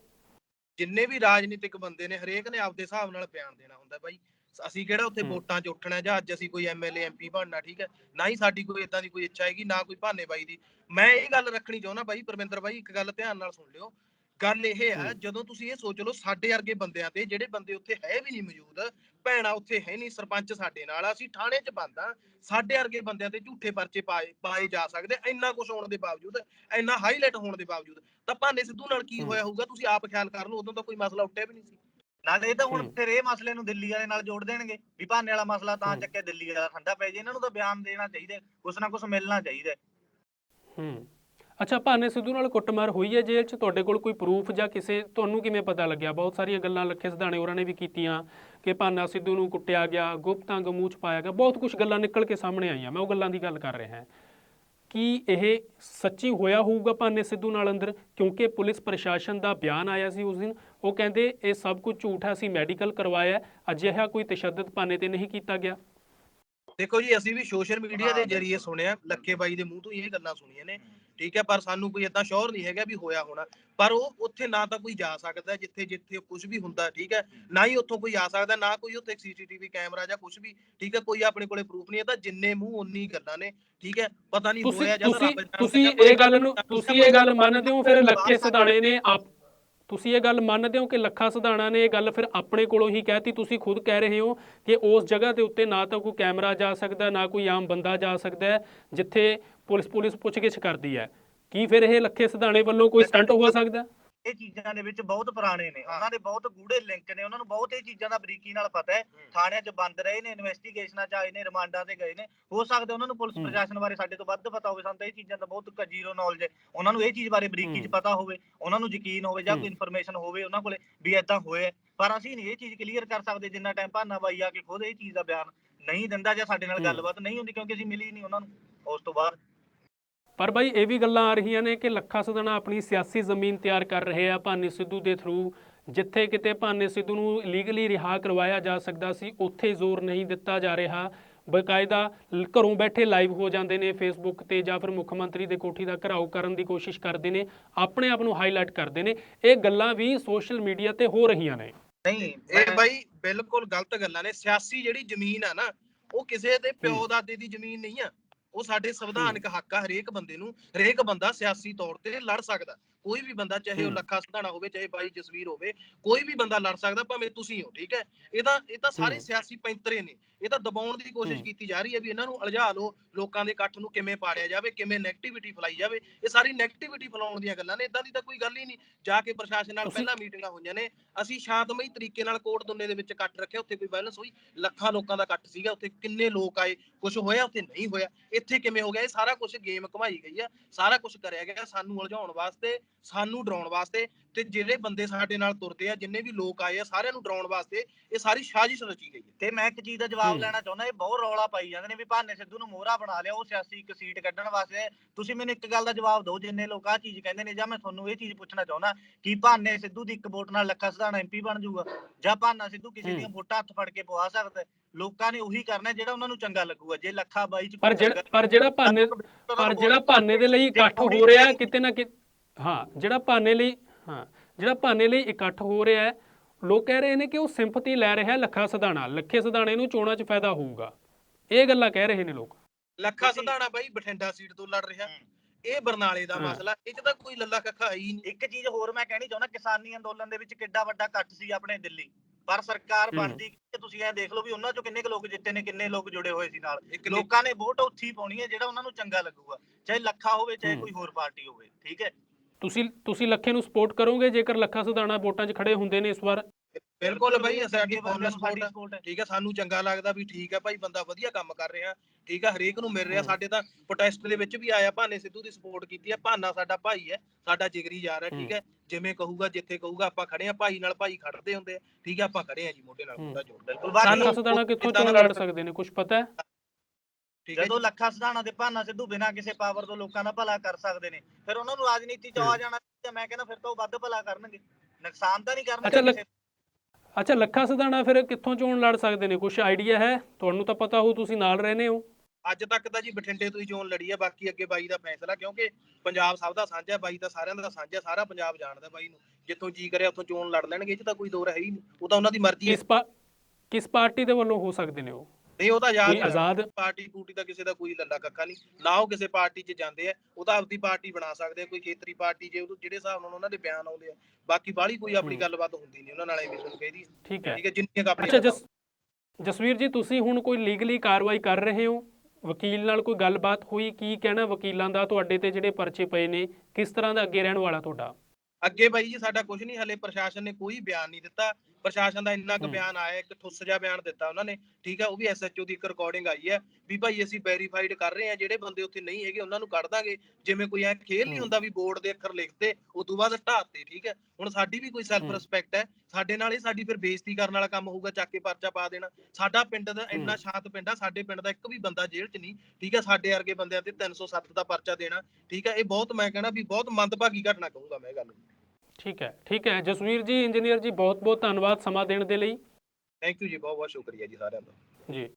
ਜਿੰਨੇ ਵੀ ਰਾਜਨੀਤਿਕ ਬੰਦੇ ਨੇ ਹਰੇਕ ਨੇ ਆਪਦੇ ਹਿਸਾਬ ਨਾਲ ਬਿਆਨ ਦੇਣਾ ਹੁੰਦਾ ਬਾਈ ਅਸੀਂ ਕਿਹੜਾ ਉੱਥੇ। ਵੋਟਾਂ 'ਚ ਉੱਠਣਾ ਜਾਂ ਅੱਜ ਅਸੀਂ ਕੋਈ ਐਮਐਲਏ ਐਮਪੀ ਬਣਨਾ ਠੀਕ ਹੈ ਨਾ ਹੀ ਸਾਡੀ ਕੋਈ ਇਦਾਂ ਦੀ ਕੋਈ ਇੱਛਾ ਹੈਗੀ ਨਾ ਕੋਈ ਬਹਾਨੇ ਬਾਈ ਦੀ ਮੈਂ ਇਹ ਗੱਲ ਰੱਖਣੀ ਚਾਹੁੰਦਾ ਬਾਈ ਪਰਮਿੰਦਰ ਬਾਈ ਇੱਕ ਗੱਲ ਧਿਆਨ ਨਾਲ ਸੁਣ ਲਿਓ ਗੱਲ ਇਹ ਹੈ। ਜਦੋਂ ਤੁਸੀਂ ਇਹ ਸੋਚ ਲਓ ਸਾਡੇ ਵਰਗੇ ਬੰਦਿਆਂ ਤੇ ਜਿਹੜੇ ਬੰਦੇ ਉੱਥੇ ਹੈ ਵੀ ਨਹੀਂ ਮੌਜੂਦ ਭੈਣਾ ਉੱਥੇ ਹੈ ਨਹੀਂ ਸਰਪੰਚ ਸਾਡੇ ਨਾਲ ਆ, ਅਸੀਂ ਥਾਣੇ 'ਚ ਬੰਦ ਆ ਸਾਡੇ ਵਰਗੇ ਬੰਦਿਆਂ ਤੇ ਝੂਠੇ ਪਰਚੇ ਪਾਏ ਪਾਏ ਜਾ ਸਕਦੇ ਇੰਨਾ ਕੁਝ ਹੋਣ ਦੇ ਬਾਵਜੂਦ ਇੰਨਾ ਹਾਈਲਾਈਟ ਹੋਣ ਦੇ ਬਾਵਜੂਦ ਤਾਂ ਭਾਨੇ ਸਿੱਧੂ ਨਾਲ ਕੀ। ਹੋਇਆ ਹੋਊਗਾ ਤੁਸੀਂ ਆਪ ਖਿਆਲ ਕਰ ਲਓ ਉਦੋਂ ਤਾਂ ਕੋਈ ਮਸਲਾ ਉੱਠਿਆ ਵੀ ਨਹੀਂ ਸੀ ਨਾਲੇ ਇਹ ਤਾਂ ਹੁਣ। ਫਿਰ ਇਹ ਮਸਲੇ ਨੂੰ ਦਿੱਲੀ ਵਾਲੇ ਨਾਲ ਜੋੜ ਦੇਣਗੇ ਵੀ ਭਾਨੇ ਵਾਲਾ ਮਸਲਾ ਤਾਂ ਹੂੰ। ਚੱਕਿਆ ਦਿੱਲੀ ਵਾਲਾ ਠੰਡਾ ਪੈ ਜੇ ਇਹਨਾਂ ਨੂੰ ਤਾਂ ਬਿਆਨ ਦੇਣਾ ਚਾਹੀਦਾ ਕੁਛ ਨਾ ਕੁਛ ਮਿਲਣਾ ਚਾਹੀਦਾ ਹੈ। ਅੱਛਾ, ਭਾਨੇ ਸਿੱਧੂ ਨਾਲ ਕੁੱਟਮਾਰ ਹੋਈ ਹੈ ਜੇਲ੍ਹ 'ਚ? ਤੁਹਾਡੇ ਕੋਲ ਕੋਈ ਪ੍ਰੂਫ ਜਾਂ ਕਿਸੇ, ਤੁਹਾਨੂੰ ਕਿਵੇਂ ਪਤਾ ਲੱਗਿਆ? ਬਹੁਤ ਸਾਰੀਆਂ ਗੱਲਾਂ ਲੱਖੇ ਸਿਧਾਣੇ ਹੋਰਾਂ ਨੇ ਵੀ ਕੀਤੀਆਂ ਕਿ ਭਾਨਾ ਸਿੱਧੂ ਨੂੰ ਕੁੱਟਿਆ ਗਿਆ, ਗੁਪਤਾਂ ਗਮੂਹ 'ਚ ਪਾਇਆ ਗਿਆ। ਬਹੁਤ ਕੁਝ ਗੱਲਾਂ ਨਿਕਲ ਕੇ ਸਾਹਮਣੇ ਆਈਆਂ। ਮੈਂ ਉਹ ਗੱਲਾਂ ਦੀ ਗੱਲ ਕਰ ਰਿਹਾ। ਹਾਂ ਕੀ ਇਹ ਸੱਚੀ ਹੋਇਆ ਹੋਊਗਾ ਭਾਨੇ ਸਿੱਧੂ ਨਾਲ ਅੰਦਰ? ਕਿਉਂਕਿ ਪੁਲਿਸ ਪ੍ਰਸ਼ਾਸਨ ਦਾ ਬਿਆਨ ਆਇਆ ਸੀ ਉਸ ਦਿਨ। ਉਹ ਕਹਿੰਦੇ, ਇਹ ਸਭ ਕੁਝ ਝੂਠ ਹੈ ਅਸੀਂ ਮੈਡੀਕਲ ਕਰਵਾਇਆ ਅਜਿਹਾ ਕੋਈ ਤਸ਼ੱਦਦ ਭਾਨੇ ਤੇ ਨਹੀਂ ਕੀਤਾ ਗਿਆ। ਦੇਖੋ ਜੀ, ਅਸੀਂ ਵੀ ਸੋਸ਼ਲ ਮੀਡੀਆ ਦੇ ਜ਼ਰੀਏ ਸੁਣਿਆ, ਲੱਖੇ ਬਾਈ ਦੇ ਮੂੰਹ ਤੋਂ ਹੀ ਇਹ ਗੱਲਾਂ ਸੁਣੀਆਂ ਨੇ। ਠੀਕ ਹੈ ਪਰ ਸਾਨੂੰ ਕੋਈ ਏਦਾਂ ਸ਼ੋਰ ਨਹੀਂ ਹੈਗਾ ਵੀ ਹੋਇਆ ਹੋਣਾ। ਪਰ ਉਹ ਉੱਥੇ ਨਾ ਤਾਂ ਕੋਈ ਜਾ ਸਕਦਾ ਜਿੱਥੇ ਜਿੱਥੇ ਕੁਝ ਵੀ ਹੁੰਦਾ ਠੀਕ ਹੈ। ਨਾ ਹੀ ਉੱਥੋਂ ਕੋਈ ਆ ਸਕਦਾ ਨਾ ਕੋਈ ਉੱਥੇ ਸੀਸੀਟੀਵੀ ਕੈਮਰਾ ਜਾਂ ਕੁਝ ਵੀ ਠੀਕ ਹੈ। ਕੋਈ ਆਪਣੇ ਕੋਲੇ ਪ੍ਰੂਫ ਨਹੀਂ ਹੈ ਤਾਂ ਜਿੰਨੇ ਮੂੰਹ ਉਨੀ ਗੱਲਾਂ ਨੇ ਠੀਕ ਹੈ। ਪਤਾ ਨਹੀਂ ਹੋਇਆ ਜਾਂ ਰੱਬ ਤੁਸੀਂ ਇਹ ਗੱਲ ਨੂੰ ਤੁਸੀਂ ਇਹ ਗੱਲ ਮੰਨਦੇ ਹੋ ਫਿਰ ਲੱਖੇ ਸਿਧਾਣੇ ਨੇ ਆਪ ਤੁਸੀਂ ਇਹ ਗੱਲ ਮੰਨਦੇ ਹੋ ਕਿ ਲੱਖਾ ਸਿਧਾਣਾ ਨੇ ਇਹ ਗੱਲ ਫਿਰ ਆਪਣੇ ਕੋਲੋਂ ਹੀ ਕਹਿਤੀ? ਤੁਸੀਂ ਖੁਦ ਕਹਿ ਰਹੇ ਹੋ ਕਿ ਉਸ ਜਗ੍ਹਾ ਦੇ ਉੱਤੇ ਨਾ ਤਾਂ ਕੋਈ ਕੈਮਰਾ ਜਾ ਸਕਦਾ, ਨਾ ਕੋਈ ਆਮ ਬੰਦਾ ਜਾ ਸਕਦਾ ਜਿੱਥੇ ਪੁਲਿਸ ਪੁਲਿਸ ਪੁੱਛਗਿੱਛ ਕਰਦੀ ਹੈ। ਕੀ ਫਿਰ ਇਹ ਲੱਖੇ ਸਿਧਾਣੇ ਵੱਲੋਂ ਕੋਈ ਸਟੰਟ ਹੋ ਸਕਦਾ? ਇਹ ਚੀਜ਼ਾਂ ਦੇ ਵਿੱਚ ਬਹੁਤ ਪੁਰਾਣੇ ਨੇ ਉਹਨਾਂ ਦੇ ਬਹੁਤ ਗੂੜੇ ਲਿੰਕ ਨੇ ਉਹਨਾਂ ਨੂੰ ਬਹੁਤ ਇਹ ਚੀਜ਼ਾਂ ਦਾ ਬਰੀਕੀ ਨਾਲ ਪਤਾ ਹੈ ਥਾਣਿਆਂ 'ਚ ਬੰਦ ਰਹੇ ਨੇ ਇਨਵੈਸਟੀਗੇਸ਼ਨਾਂ 'ਚ ਆਏ ਨੇ ਰਿਮਾਂਡਾਂ ਤੇ ਗਏ ਨੇ ਹੋ ਸਕਦਾ ਉਹਨਾਂ ਨੂੰ ਪੁਲਿਸ ਹੂੰ। ਪ੍ਰਸ਼ਾਸਨ ਬਾਰੇ ਸਾਡੇ ਤੋਂ ਵੱਧ ਪਤਾ ਹੋਵੇ ਸਾਨੂੰ ਤਾਂ ਇਹ ਚੀਜ਼ਾਂ ਦਾ ਬਹੁਤ ਜ਼ੀਰੋ ਨੌਲੇਜ ਹੈ ਉਹਨਾਂ ਨੂੰ ਇਹ ਚੀਜ਼ ਬਾਰੇ ਬਰੀਕੀ 'ਚ। ਪਤਾ ਹੋਵੇ ਉਹਨਾਂ ਨੂੰ ਯਕੀਨ ਹੋਵੇ ਜਾਂ। ਕੋਈ ਇਨਫੋਰਮੇਸ਼ਨ ਹੋਵੇ ਉਹਨਾਂ ਕੋਲੇ ਵੀ ਐਦਾਂ ਹੋਇਆ। ਪਰ ਅਸੀਂ ਨਹੀਂ ਇਹ ਚੀਜ਼ ਕਲੀਅਰ ਕਰ ਸਕਦੇ ਜਿੰਨਾ ਟਾਈਮ ਭਾਨਾ ਬਾਈ ਆ ਕੇ ਖੁਦ ਇਹ ਚੀਜ਼ ਦਾ ਬਿਆਨ ਨਹੀਂ ਦਿੰਦਾ ਜਾਂ ਸਾਡੇ ਨਾਲ। ਗੱਲਬਾਤ ਨਹੀਂ ਹੁੰਦੀ ਕਿਉਂਕਿ ਅਸੀਂ ਮਿਲੀ ਨਹੀਂ ਉਹਨਾਂ ਨੂੰ ਉਸ ਤੋਂ ਬਾਅਦ ਪਰ ਬਾਈ ਇਹ ਵੀ ਗੱਲਾਂ ਆ ਰਹੀਆਂ ਨੇ ਕਿ ਲੱਖਾ ਸਿਧਾਣਾ ਆਪਣੀ ਸਿਆਸੀ ਜ਼ਮੀਨ ਤਿਆਰ ਕਰ ਰਹੇ ਆ ਭਾਨੀ ਸਿੱਧੂ ਦੇ ਥਰੂ। ਜਿੱਥੇ ਕਿਤੇ ਭਾਨੀ ਸਿੱਧੂ ਨੂੰ ਲੀਗਲੀ ਰਿਹਾ ਕਰਵਾਇਆ ਜਾ ਸਕਦਾ ਸੀ ਉੱਥੇ ਜ਼ੋਰ ਨਹੀਂ ਦਿੱਤਾ ਜਾ ਰਿਹਾ। ਬਕਾਇਦਾ ਘਰੋਂ ਬੈਠੇ ਲਾਈਵ ਹੋ ਜਾਂਦੇ ਨੇ ਫੇਸਬੁੱਕ ਤੇ ਜਾਂ ਫਿਰ ਮੁੱਖ ਮੰਤਰੀ ਦੇ ਕੋਠੀ ਦਾ ਘਰਾਓ ਕਰਨ ਦੀ ਕੋਸ਼ਿਸ਼ ਕਰਦੇ ਨੇ ਆਪਣੇ ਆਪ ਨੂੰ ਹਾਈਲਾਈਟ ਕਰਦੇ ਨੇ। ਇਹ ਗੱਲਾਂ ਵੀ ਸੋਸ਼ਲ ਮੀਡੀਆ ਤੇ ਹੋ ਰਹੀਆਂ ਨੇ। ਨਹੀਂ ਇਹ ਬਾਈ ਬਿਲਕੁਲ ਗਲਤ ਗੱਲਾਂ ਨੇ। ਸਿਆਸੀ ਜਿਹੜੀ ਜ਼ਮੀਨ ਆ ਨਾ ਉਹ ਕਿਸੇ ਦੇ ਪਿਓ ਦਾਦੇ ਦੀ ਜ਼ਮੀਨ ਨਹੀਂ ਆ। ਉਹ ਸਾਡੇ ਸੰਵਿਧਾਨਕ ਹੱਕ ਆ ਹਰੇਕ ਬੰਦੇ ਨੂੰ ਹਰੇਕ ਬੰਦਾ ਸਿਆਸੀ ਤੌਰ ਤੇ ਲੜ ਸਕਦਾ। ਕੋਈ ਵੀ ਬੰਦਾ ਚਾਹੇ ਉਹ। ਲੱਖਾ ਸਿਧਾਣਾ ਹੋਵੇ ਚਾਹੇ ਬਾਈ ਜਸਵੀਰ ਹੋਵੇ ਕੋਈ ਵੀ ਬੰਦਾ ਲੜ ਸਕਦਾ ਭਾਵੇਂ ਤੁਸੀਂ ਹੋ ਠੀਕ ਹੈ? ਇਹ ਤਾਂ ਇਹ ਤਾਂ ਸਾਰੇ। ਸਿਆਸੀ ਪੈਂਤਰੇ ਨੇ। ਇਹ ਤਾਂ ਦਬਾਉਣ ਦੀ ਕੋਸ਼ਿਸ਼। ਕੀਤੀ ਜਾ ਰਹੀ ਹੈ ਵੀ ਇਹਨਾਂ ਨੂੰ ਅਲਝਾ ਲਓ ਲੋਕਾਂ ਦੇ ਇਕੱਠ ਨੂੰ ਕਿਵੇਂ ਪਾੜਿਆ ਜਾਵੇ ਕਿਵੇਂ ਨੈਗੇਟਿਵਿਟੀ ਫੈਲਾਈ ਜਾਵੇ। ਇਹ ਸਾਰੀ ਨੈਗੇਟਿਵਿਟੀ ਫੈਲਾਉਣ ਦੀਆਂ ਗੱਲਾਂ ਨੇ ਇਦਾਂ ਦੀ ਤਾਂ ਕੋਈ ਗੱਲ ਹੀ ਨਹੀਂ। ਜਾ ਕੇ ਪ੍ਰਸ਼ਾਸਨ ਨਾਲ ਪਹਿਲਾਂ ਮੀਟਿੰਗਾਂ ਹੋਈਆਂ ਨੇ। ਅਸੀਂ ਸ਼ਾਂਤਮਈ ਤਰੀਕੇ ਨਾਲ ਕੋਟ ਦੁੰਨੇ ਦੇ ਵਿੱਚ ਇਕੱਠ ਰੱਖਿਆ ਉੱਥੇ ਕੋਈ ਵਾਇਲੈਂਸ ਹੋਈ? ਲੱਖਾਂ ਲੋਕਾਂ ਦਾ ਇਕੱਠ ਸੀਗਾ ਉੱਥੇ ਕਿੰਨੇ ਲੋਕ ਆਏ ਕੁਝ ਹੋਇਆ ਉੱਥੇ ਨਹੀਂ ਹੋਇਆ? ਇੱਥੇ ਕਿਵੇਂ ਹੋ ਗਿਆ? ਇਹ ਸਾਰਾ ਕੁਝ ਗੇਮ ਘਮਾਈ ਗਈ ਆ ਸਾਰਾ ਕੁਝ ਕਰਿਆ ਗਿਆ ਸਾਨੂੰ ਉਲਝਾਉਣ ਵਾਸਤੇ ਸਾਨੂੰ ਡਰਾਉਣ ਵਾਸਤੇ ਤੇ ਜਿਹੜੇ ਬੰਦੇ ਸਾਡੇ ਨਾਲ ਤੁਰਦੇ ਆ ਜਿੰਨੇ ਵੀ ਲੋਕ ਆਏ ਆ ਸਾਰਿਆਂ ਨੂੰ ਡਰਾਉਣ ਵਾਸਤੇ ਇਹ ਸਾਰੀ ਸਾਜ਼ਿਸ਼ ਰਚੀ ਗਈ ਹੈ ਤੇ ਮੈਂ ਇੱਕ ਚੀਜ਼ ਦਾ ਜਵਾਬ। ਲੈਣਾ ਚਾਹੁੰਦਾ ਇਹ ਬਹੁਤ ਰੌਲਾ ਪਾਈ ਜਾਂਦੇ ਨੇ ਵੀ ਭਾਨੇ ਸਿੱਧੂ ਨੂੰ ਮੋਹਰਾ ਬਣਾ ਲਿਆ ਉਹ ਸਿਆਸੀ ਇੱਕ ਸੀਟ ਕੱਢਣ ਵਾਸਤੇ ਤੁਸੀਂ ਮੈਨੂੰ ਇੱਕ ਗੱਲ ਦਾ ਜਵਾਬ ਦਿਓ ਜਿੰਨੇ ਲੋਕ ਆ ਚੀਜ਼ ਕਹਿੰਦੇ ਨੇ ਜਾਂ ਮੈਂ ਤੁਹਾਨੂੰ ਇਹ ਚੀਜ਼ ਪੁੱਛਣਾ ਚਾਹੁੰਦਾ ਕਿ ਭਾਨੇ ਸਿੱਧੂ ਦੀ ਇੱਕ ਵੋਟ ਨਾਲ ਲੱਖਾ ਸਿਧਾਣਾ ਐਮਪੀ ਬਣ ਜਾਊਗਾ ਜਾਂ ਭਾਨਾ ਸਿੱਧੂ ਕਿਸੇ। ਦੀਆਂ ਵੋਟਾਂ ਹੱਥ ਫੜ ਕੇ ਪਵਾ ਸਕਦਾ ਹੈ? ਲੋਕਾਂ ਨੇ ਉਹੀ ਕਰਨਾ ਹੈ ਜਿਹੜਾ ਉਹਨਾਂ ਨੂੰ ਚੰਗਾ ਲੱਗੂਗਾ ਜੇ ਲੱਖਾ ਬਾਈ ਚ ਪਰ ਕੋਈ ਜਿਹੜਾ ਪਰ ਜਿਹੜਾ ਭਾਨੇ ਪਰ ਜਿਹੜਾ ਭਾਨੇ ਦੇ ਲਈ ਇਕੱਠ ਹੋ ਰਿਹਾ ਕਿਤੇ ਨਾ ਕਿਤੇ ਹਾਂ ਜਿਹੜਾ ਭਾਨੇ ਲਈ ਹਾਂ ਜਿਹੜਾ ਭਾਨੇ ਲਈ ਇਕੱਠ ਹੋ ਰਿਹਾ ਹੈ ਲੋਕ ਕਹਿ ਰਹੇ ਨੇ ਕਿ ਉਹ ਸਿੰਪਥੀ ਲੈ ਰਿਹਾ ਲੱਖਾ ਸਿਧਾਣਾ ਲੱਖੇ ਸਿਧਾਣੇ ਨੂੰ ਚੋਣਾਂ 'ਚ ਫਾਇਦਾ ਹੋਊਗਾ ਇਹ ਗੱਲਾਂ ਕਹਿ ਰਹੇ ਨੇ ਲੋਕ ਲੱਖਾ ਸਿਧਾਣਾ ਬਾਈ ਬਠਿੰਡਾ ਸੀਟ ਤੋਂ ਲੜ ਰਿਹਾ। ਇਹ ਬਰਨਾਲੇ ਦਾ। ਮਸਲਾ ਇਹ ਚ ਤਾਂ ਕੋਈ ਲੱਲਾ ਕੱਖਾ ਹੈ ਨਹੀਂ ਇੱਕ ਚੀਜ਼ ਹੋਰ ਮੈਂ ਕਹਿਣੀ ਚਾਹੁੰਦਾ ਕਿਸਾਨੀ ਅੰਦੋਲਨ ਦੇ ਵਿੱਚ ਕਿੱਡਾ ਵੱਡਾ ਇਕੱਠ ਸੀ ਆਪਣੇ ਦਿੱਲੀ ਪਰ ਸਰਕਾਰ। ਬਣਦੀ ਕਿ ਤੁਸੀਂ ਇਹ ਦੇਖ ਲਓ ਵੀ ਉਹਨਾਂ ਚੋਂ ਕਿੰਨੇ ਕੁ ਲੋਕ ਜਿੱਤੇ ਨੇ ਕਿੰਨੇ ਲੋਕ ਜੁੜੇ ਹੋਏ ਸੀ ਨਾਲ ਲੋਕਾਂ ਨੇ ਵੋਟ ਉੱਥੀ ਪਾਉਣੀ ਹੈ ਜਿਹੜਾ ਉਹਨਾਂ ਨੂੰ ਚੰਗਾ ਲੱਗੂਗਾ ਚਾਹੇ ਲੱਖਾ ਹੋਵੇ ਚਾਹੇ। ਕੋਈ ਹੋਰ ਪਾਰਟੀ ਹੋਵੇ ਠੀਕ ਹੈ ਤੁਸੀਂ ਤੁਸੀਂ ਲੱਖੇ ਨੂੰ ਸਪੋਰਟ ਕਰੋਗੇ ਜੇਕਰ ਲੱਖਾ ਸਿਧਾਣਾ ਵੋਟਾਂ 'ਚ ਖੜੇ ਹੁੰਦੇ ਨੇ ਇਸ ਵਾਰ? ਬਿਲਕੁਲ ਬਾਈ ਸਾਡੀ ਫੁੱਲ ਸਪੋਰਟ ਠੀਕ ਹੈ ਸਾਨੂੰ ਚੰਗਾ ਲੱਗਦਾ ਵੀ ਠੀਕ ਹੈ ਭਾਈ ਬੰਦਾ ਵਧੀਆ ਕੰਮ ਕਰ ਰਿਹਾ। ਠੀਕ ਹੈ ਹਰੇਕ ਨੂੰ ਮਿਲ ਰਿਹਾ। ਸਾਡੇ ਤਾਂ ਪ੍ਰੋਟੈਸਟ ਦੇ ਵਿੱਚ ਵੀ ਆਇਆ ਭਾਨੇ ਸਿੱਧੂ ਦੀ ਸਪੋਰਟ ਕੀਤੀ ਹੈ ਭਾਨਾ ਸਾਡਾ ਭਾਈ ਹੈ ਸਾਡਾ ਜਿਗਰੀ ਯਾਰ ਹੈ ਠੀਕ ਹੂੰ। ਜਿਵੇਂ ਕਹੂਗਾ ਜਿੱਥੇ ਕਹੂਗਾ ਆਪਾਂ ਖੜੇ ਆ। ਭਾਈ ਨਾਲ ਭਾਈ ਖੜਦੇ ਹੁੰਦੇ ਆ। ਠੀਕ ਹੈ ਆਪਾਂ ਖੜੇ ਆ ਜੀ ਮੋਢੇ ਨਾਲ। ਮੋਢਾ ਜੋੜ ਬਿਲਕੁਲ ਬਾਕੀ ਸਿਧਾਣਾ ਕਿੱਥੋਂ ਚੋਣ ਲੜ ਸਕਦੇ ਨੇ? ਕੁਝ ਪਤਾ ਹੈ? ਠੀਕ ਹੈ ਜਦੋਂ ਜੀ? ਲੱਖਾ ਸਿਧਾਣਾ ਤੇ ਭਾਨਾ ਸਿੱਧੂ ਬਿਨਾਂ ਕਿਸੇ ਪਾਵਰ ਤੋਂ ਲੋਕਾਂ ਦਾ ਭਲਾ ਕਰ ਸਕਦੇ ਨੇ ਫਿਰ ਉਹਨਾਂ ਨੂੰ ਰਾਜਨੀਤੀ ਚ ਆ। ਜਾਣਾ ਚਾਹੀਦਾ। ਮੈਂ ਕਹਿੰਦਾ ਫਿਰ ਤਾਂ ਉਹ ਵੱਧ ਭਲਾ ਕਰਨਗੇ। ਨੁਕਸਾਨ ਤਾਂ ਨਹੀਂ ਕਰਨਗੇ ਕਿਸੇ ਅੱਛਾ ਲੱਖਾ ਸਿਧਾਣਾ ਫਿਰ ਕਿੱਥੋਂ ਚੋਣ ਲੜ ਸਕਦੇ ਨੇ? ਕੁਝ ਆਈਡੀਆ ਹੈ? ਤੁਹਾਨੂੰ ਤਾਂ ਪਤਾ ਹੋ ਤੁਸੀਂ ਨਾਲ ਰਹਿੰਦੇ ਹੋ। ਅੱਜ ਤੱਕ ਤਾਂ ਜੀ ਬਠਿੰਡੇ ਤੋਂ ਹੀ ਚੋਣ ਲੜੀ ਹੈ ਬਾਕੀ ਅੱਗੇ ਬਾਈ ਦਾ ਫੈਸਲਾ ਕਿਉਂਕਿ ਪੰਜਾਬ ਸਭ ਦਾ ਸਾਂਝਾ ਬਾਈ ਦਾ ਸਾਰਿਆਂ ਦਾ ਸਾਂਝਾ ਸਾਰਾ ਪੰਜਾਬ ਜਾਣਦਾ ਬਾਈ ਨੂੰ। ਜਿੱਥੋਂ ਜੀ ਕਰਿਆ ਉੱਥੋਂ ਚੋਣ ਲੜ ਲੈਣਗੇ ਇਹ ਤਾਂ ਕੋਈ ਦੋ ਹੈ ਹੀ ਨਹੀਂ। ਉਹ ਤਾਂ ਉਹਨਾਂ ਦੀ ਮਰਜ਼ੀ ਹੈ। ਕਿਸ ਪਾਰਟੀ ਦੇ ਵੱਲੋਂ ਹੋ ਸਕਦੇ ਨੇ ਉਹ? ਨਹੀਂ ਉਹ ਤਾਂ ਯਾਦ ਆਜ਼ਾਦ ਪਾਰਟੀ ਪੂਟੀ ਦਾ ਕਿਸੇ ਦਾ ਕੋਈ ਲੱਲਾ ਕੱਖਾ ਨਹੀਂ। ਨਾ ਉਹ ਕਿਸੇ ਪਾਰਟੀ 'ਚ ਜਾਂਦੇ ਆ। ਉਹ ਤਾਂ ਆਪਦੀ ਪਾਰਟੀ ਬਣਾ ਸਕਦੇ ਆ ਕੋਈ ਖੇਤਰੀ ਪਾਰਟੀ ਜੇ ਉਹ ਜਿਹੜੇ ਹਿਸਾਬ ਨਾਲ ਉਹਨਾਂ ਦੇ ਬਿਆਨ ਆਉਂਦੇ ਆ। ਬਾਕੀ ਬਾਹਲੀ ਕੋਈ ਆਪਣੀ। ਗੱਲਬਾਤ ਹੁੰਦੀ ਨਹੀਂ ਉਹਨਾਂ ਨਾਲ ਐਵੇਂ ਸੁਣ ਕੇ ਦੀ ਠੀਕ ਹੈ। ਠੀਕ ਹੈ ਜਿੰਨੀਆਂ ਆਪਣੀ ਅੱਛਾ ਜਸ ਜਸਵੀਰ ਜੀ ਤੁਸੀਂ ਹੁਣ ਕੋਈ ਲੀਗਲੀ ਕਾਰਵਾਈ ਕਰ ਰਹੇ ਹੋ? ਵਕੀਲ ਨਾਲ ਕੋਈ ਗੱਲਬਾਤ ਹੋਈ? ਕੀ ਕਹਿਣਾ ਵਕੀਲਾਂ ਦਾ? ਤੁਹਾਡੇ ਤੇ ਜਿਹੜੇ ਪਰਚੇ ਪਏ ਨੇ ਕਿਸ ਤਰ੍ਹਾਂ ਦਾ ਅੱਗੇ ਰਹਿਣ ਵਾਲਾ ਤੁਹਾਡਾ? ਅੱਗੇ ਬਾਈ ਜੀ ਸਾਡਾ ਕੁਝ ਨਹੀਂ ਹਲੇ ਪ੍ਰਸ਼ਾਸਨ ਨੇ ਕੋਈ ਬਿਆਨ ਨਹੀਂ ਦਿੱਤਾ। ਪ੍ਰਸ਼ਾਸਨ ਦਾ ਇੰਨਾ ਕੁ ਹੂੰ। ਬਿਆਨ ਆਇਆ ਇੱਕ ਠੁੱਸ ਜਿਹਾ ਬਿਆਨ ਦਿੱਤਾ ਉਹਨਾਂ ਨੇ ਠੀਕ ਹੈ ਉਹ ਵੀ ਐਸਐਚਓ ਦੀ ਇੱਕ ਰਿਕਾਰਡਿੰਗ ਆਈ ਹੈ ਵੀ ਭਾਈ ਅਸੀਂ ਵੈਰੀਫਾਈਡ ਕਰ ਰਹੇ ਹਾਂ ਜਿਹੜੇ ਬੰਦੇ ਉੱਥੇ ਨਹੀਂ ਹੈਗੇ ਉਹਨਾਂ ਨੂੰ ਕੱਢ ਦਾਂਗੇ ਜਿਵੇਂ ਕੋਈ ਐ ਖੇਲ ਨਹੀਂ ਹੂੰ। ਹੁੰਦਾ ਵੀ ਬੋਰਡ ਦੇ ਅੱਖਰ ਲਿਖਦੇ ਉਸ ਤੋਂ ਬਾਅਦ ਢਾਤੇ ਠੀਕ ਹੈ ਹੁਣ ਸਾਡੀ ਵੀ ਕੋਈ ਸੈਲਫ ਹੂੰ। ਰਿਸਪੈਕਟ ਹੈ ਸਾਡੇ ਨਾਲ ਇਹ ਸਾਡੀ ਫਿਰ ਬੇਇੱਜ਼ਤੀ ਕਰਨ ਵਾਲਾ ਕੰਮ ਹੋਊਗਾ ਚੱਕ ਕੇ ਪਰਚਾ ਪਾ ਦੇਣਾ ਸਾਡਾ ਪਿੰਡ ਦਾ ਇੰਨਾ ਹੂੰ। ਸ਼ਾਂਤ ਪਿੰਡ ਆ ਸਾਡੇ ਪਿੰਡ ਦਾ ਇੱਕ ਵੀ ਬੰਦਾ ਜੇਲ੍ਹ 'ਚ ਨਹੀਂ ਠੀਕ ਹੈ ਸਾਡੇ ਵਰਗੇ ਬੰਦਿਆਂ ਤੇ 307 ਦਾ ਪਰਚਾ ਦੇਣਾ ਠੀਕ ਹੈ ਇਹ ਬਹੁਤ ਮੈਂ ਕਹਿਣਾ ਵੀ ਬਹੁਤ ਮੰਦਭਾਗੀ ਘਟਨਾ ਕਹੂੰਗਾ ਮੈਂ ਇਹ ਗੱਲ ਠੀਕ ਹੈ ਠੀਕ ਹੈ। ਜਸਵੀਰ ਜੀ ਇੰਜੀਨੀਅਰ ਜੀ ਬਹੁਤ ਬਹੁਤ ਧੰਨਵਾਦ ਸਮਾਂ ਦੇਣ ਦੇ ਲਈ। ਥੈਂਕ ਯੂ ਜੀ ਬਹੁਤ ਬਹੁਤ ਸ਼ੁਕਰੀਆ ਜੀ ਸਾਰਿਆਂ ਦਾ। ਜੀ।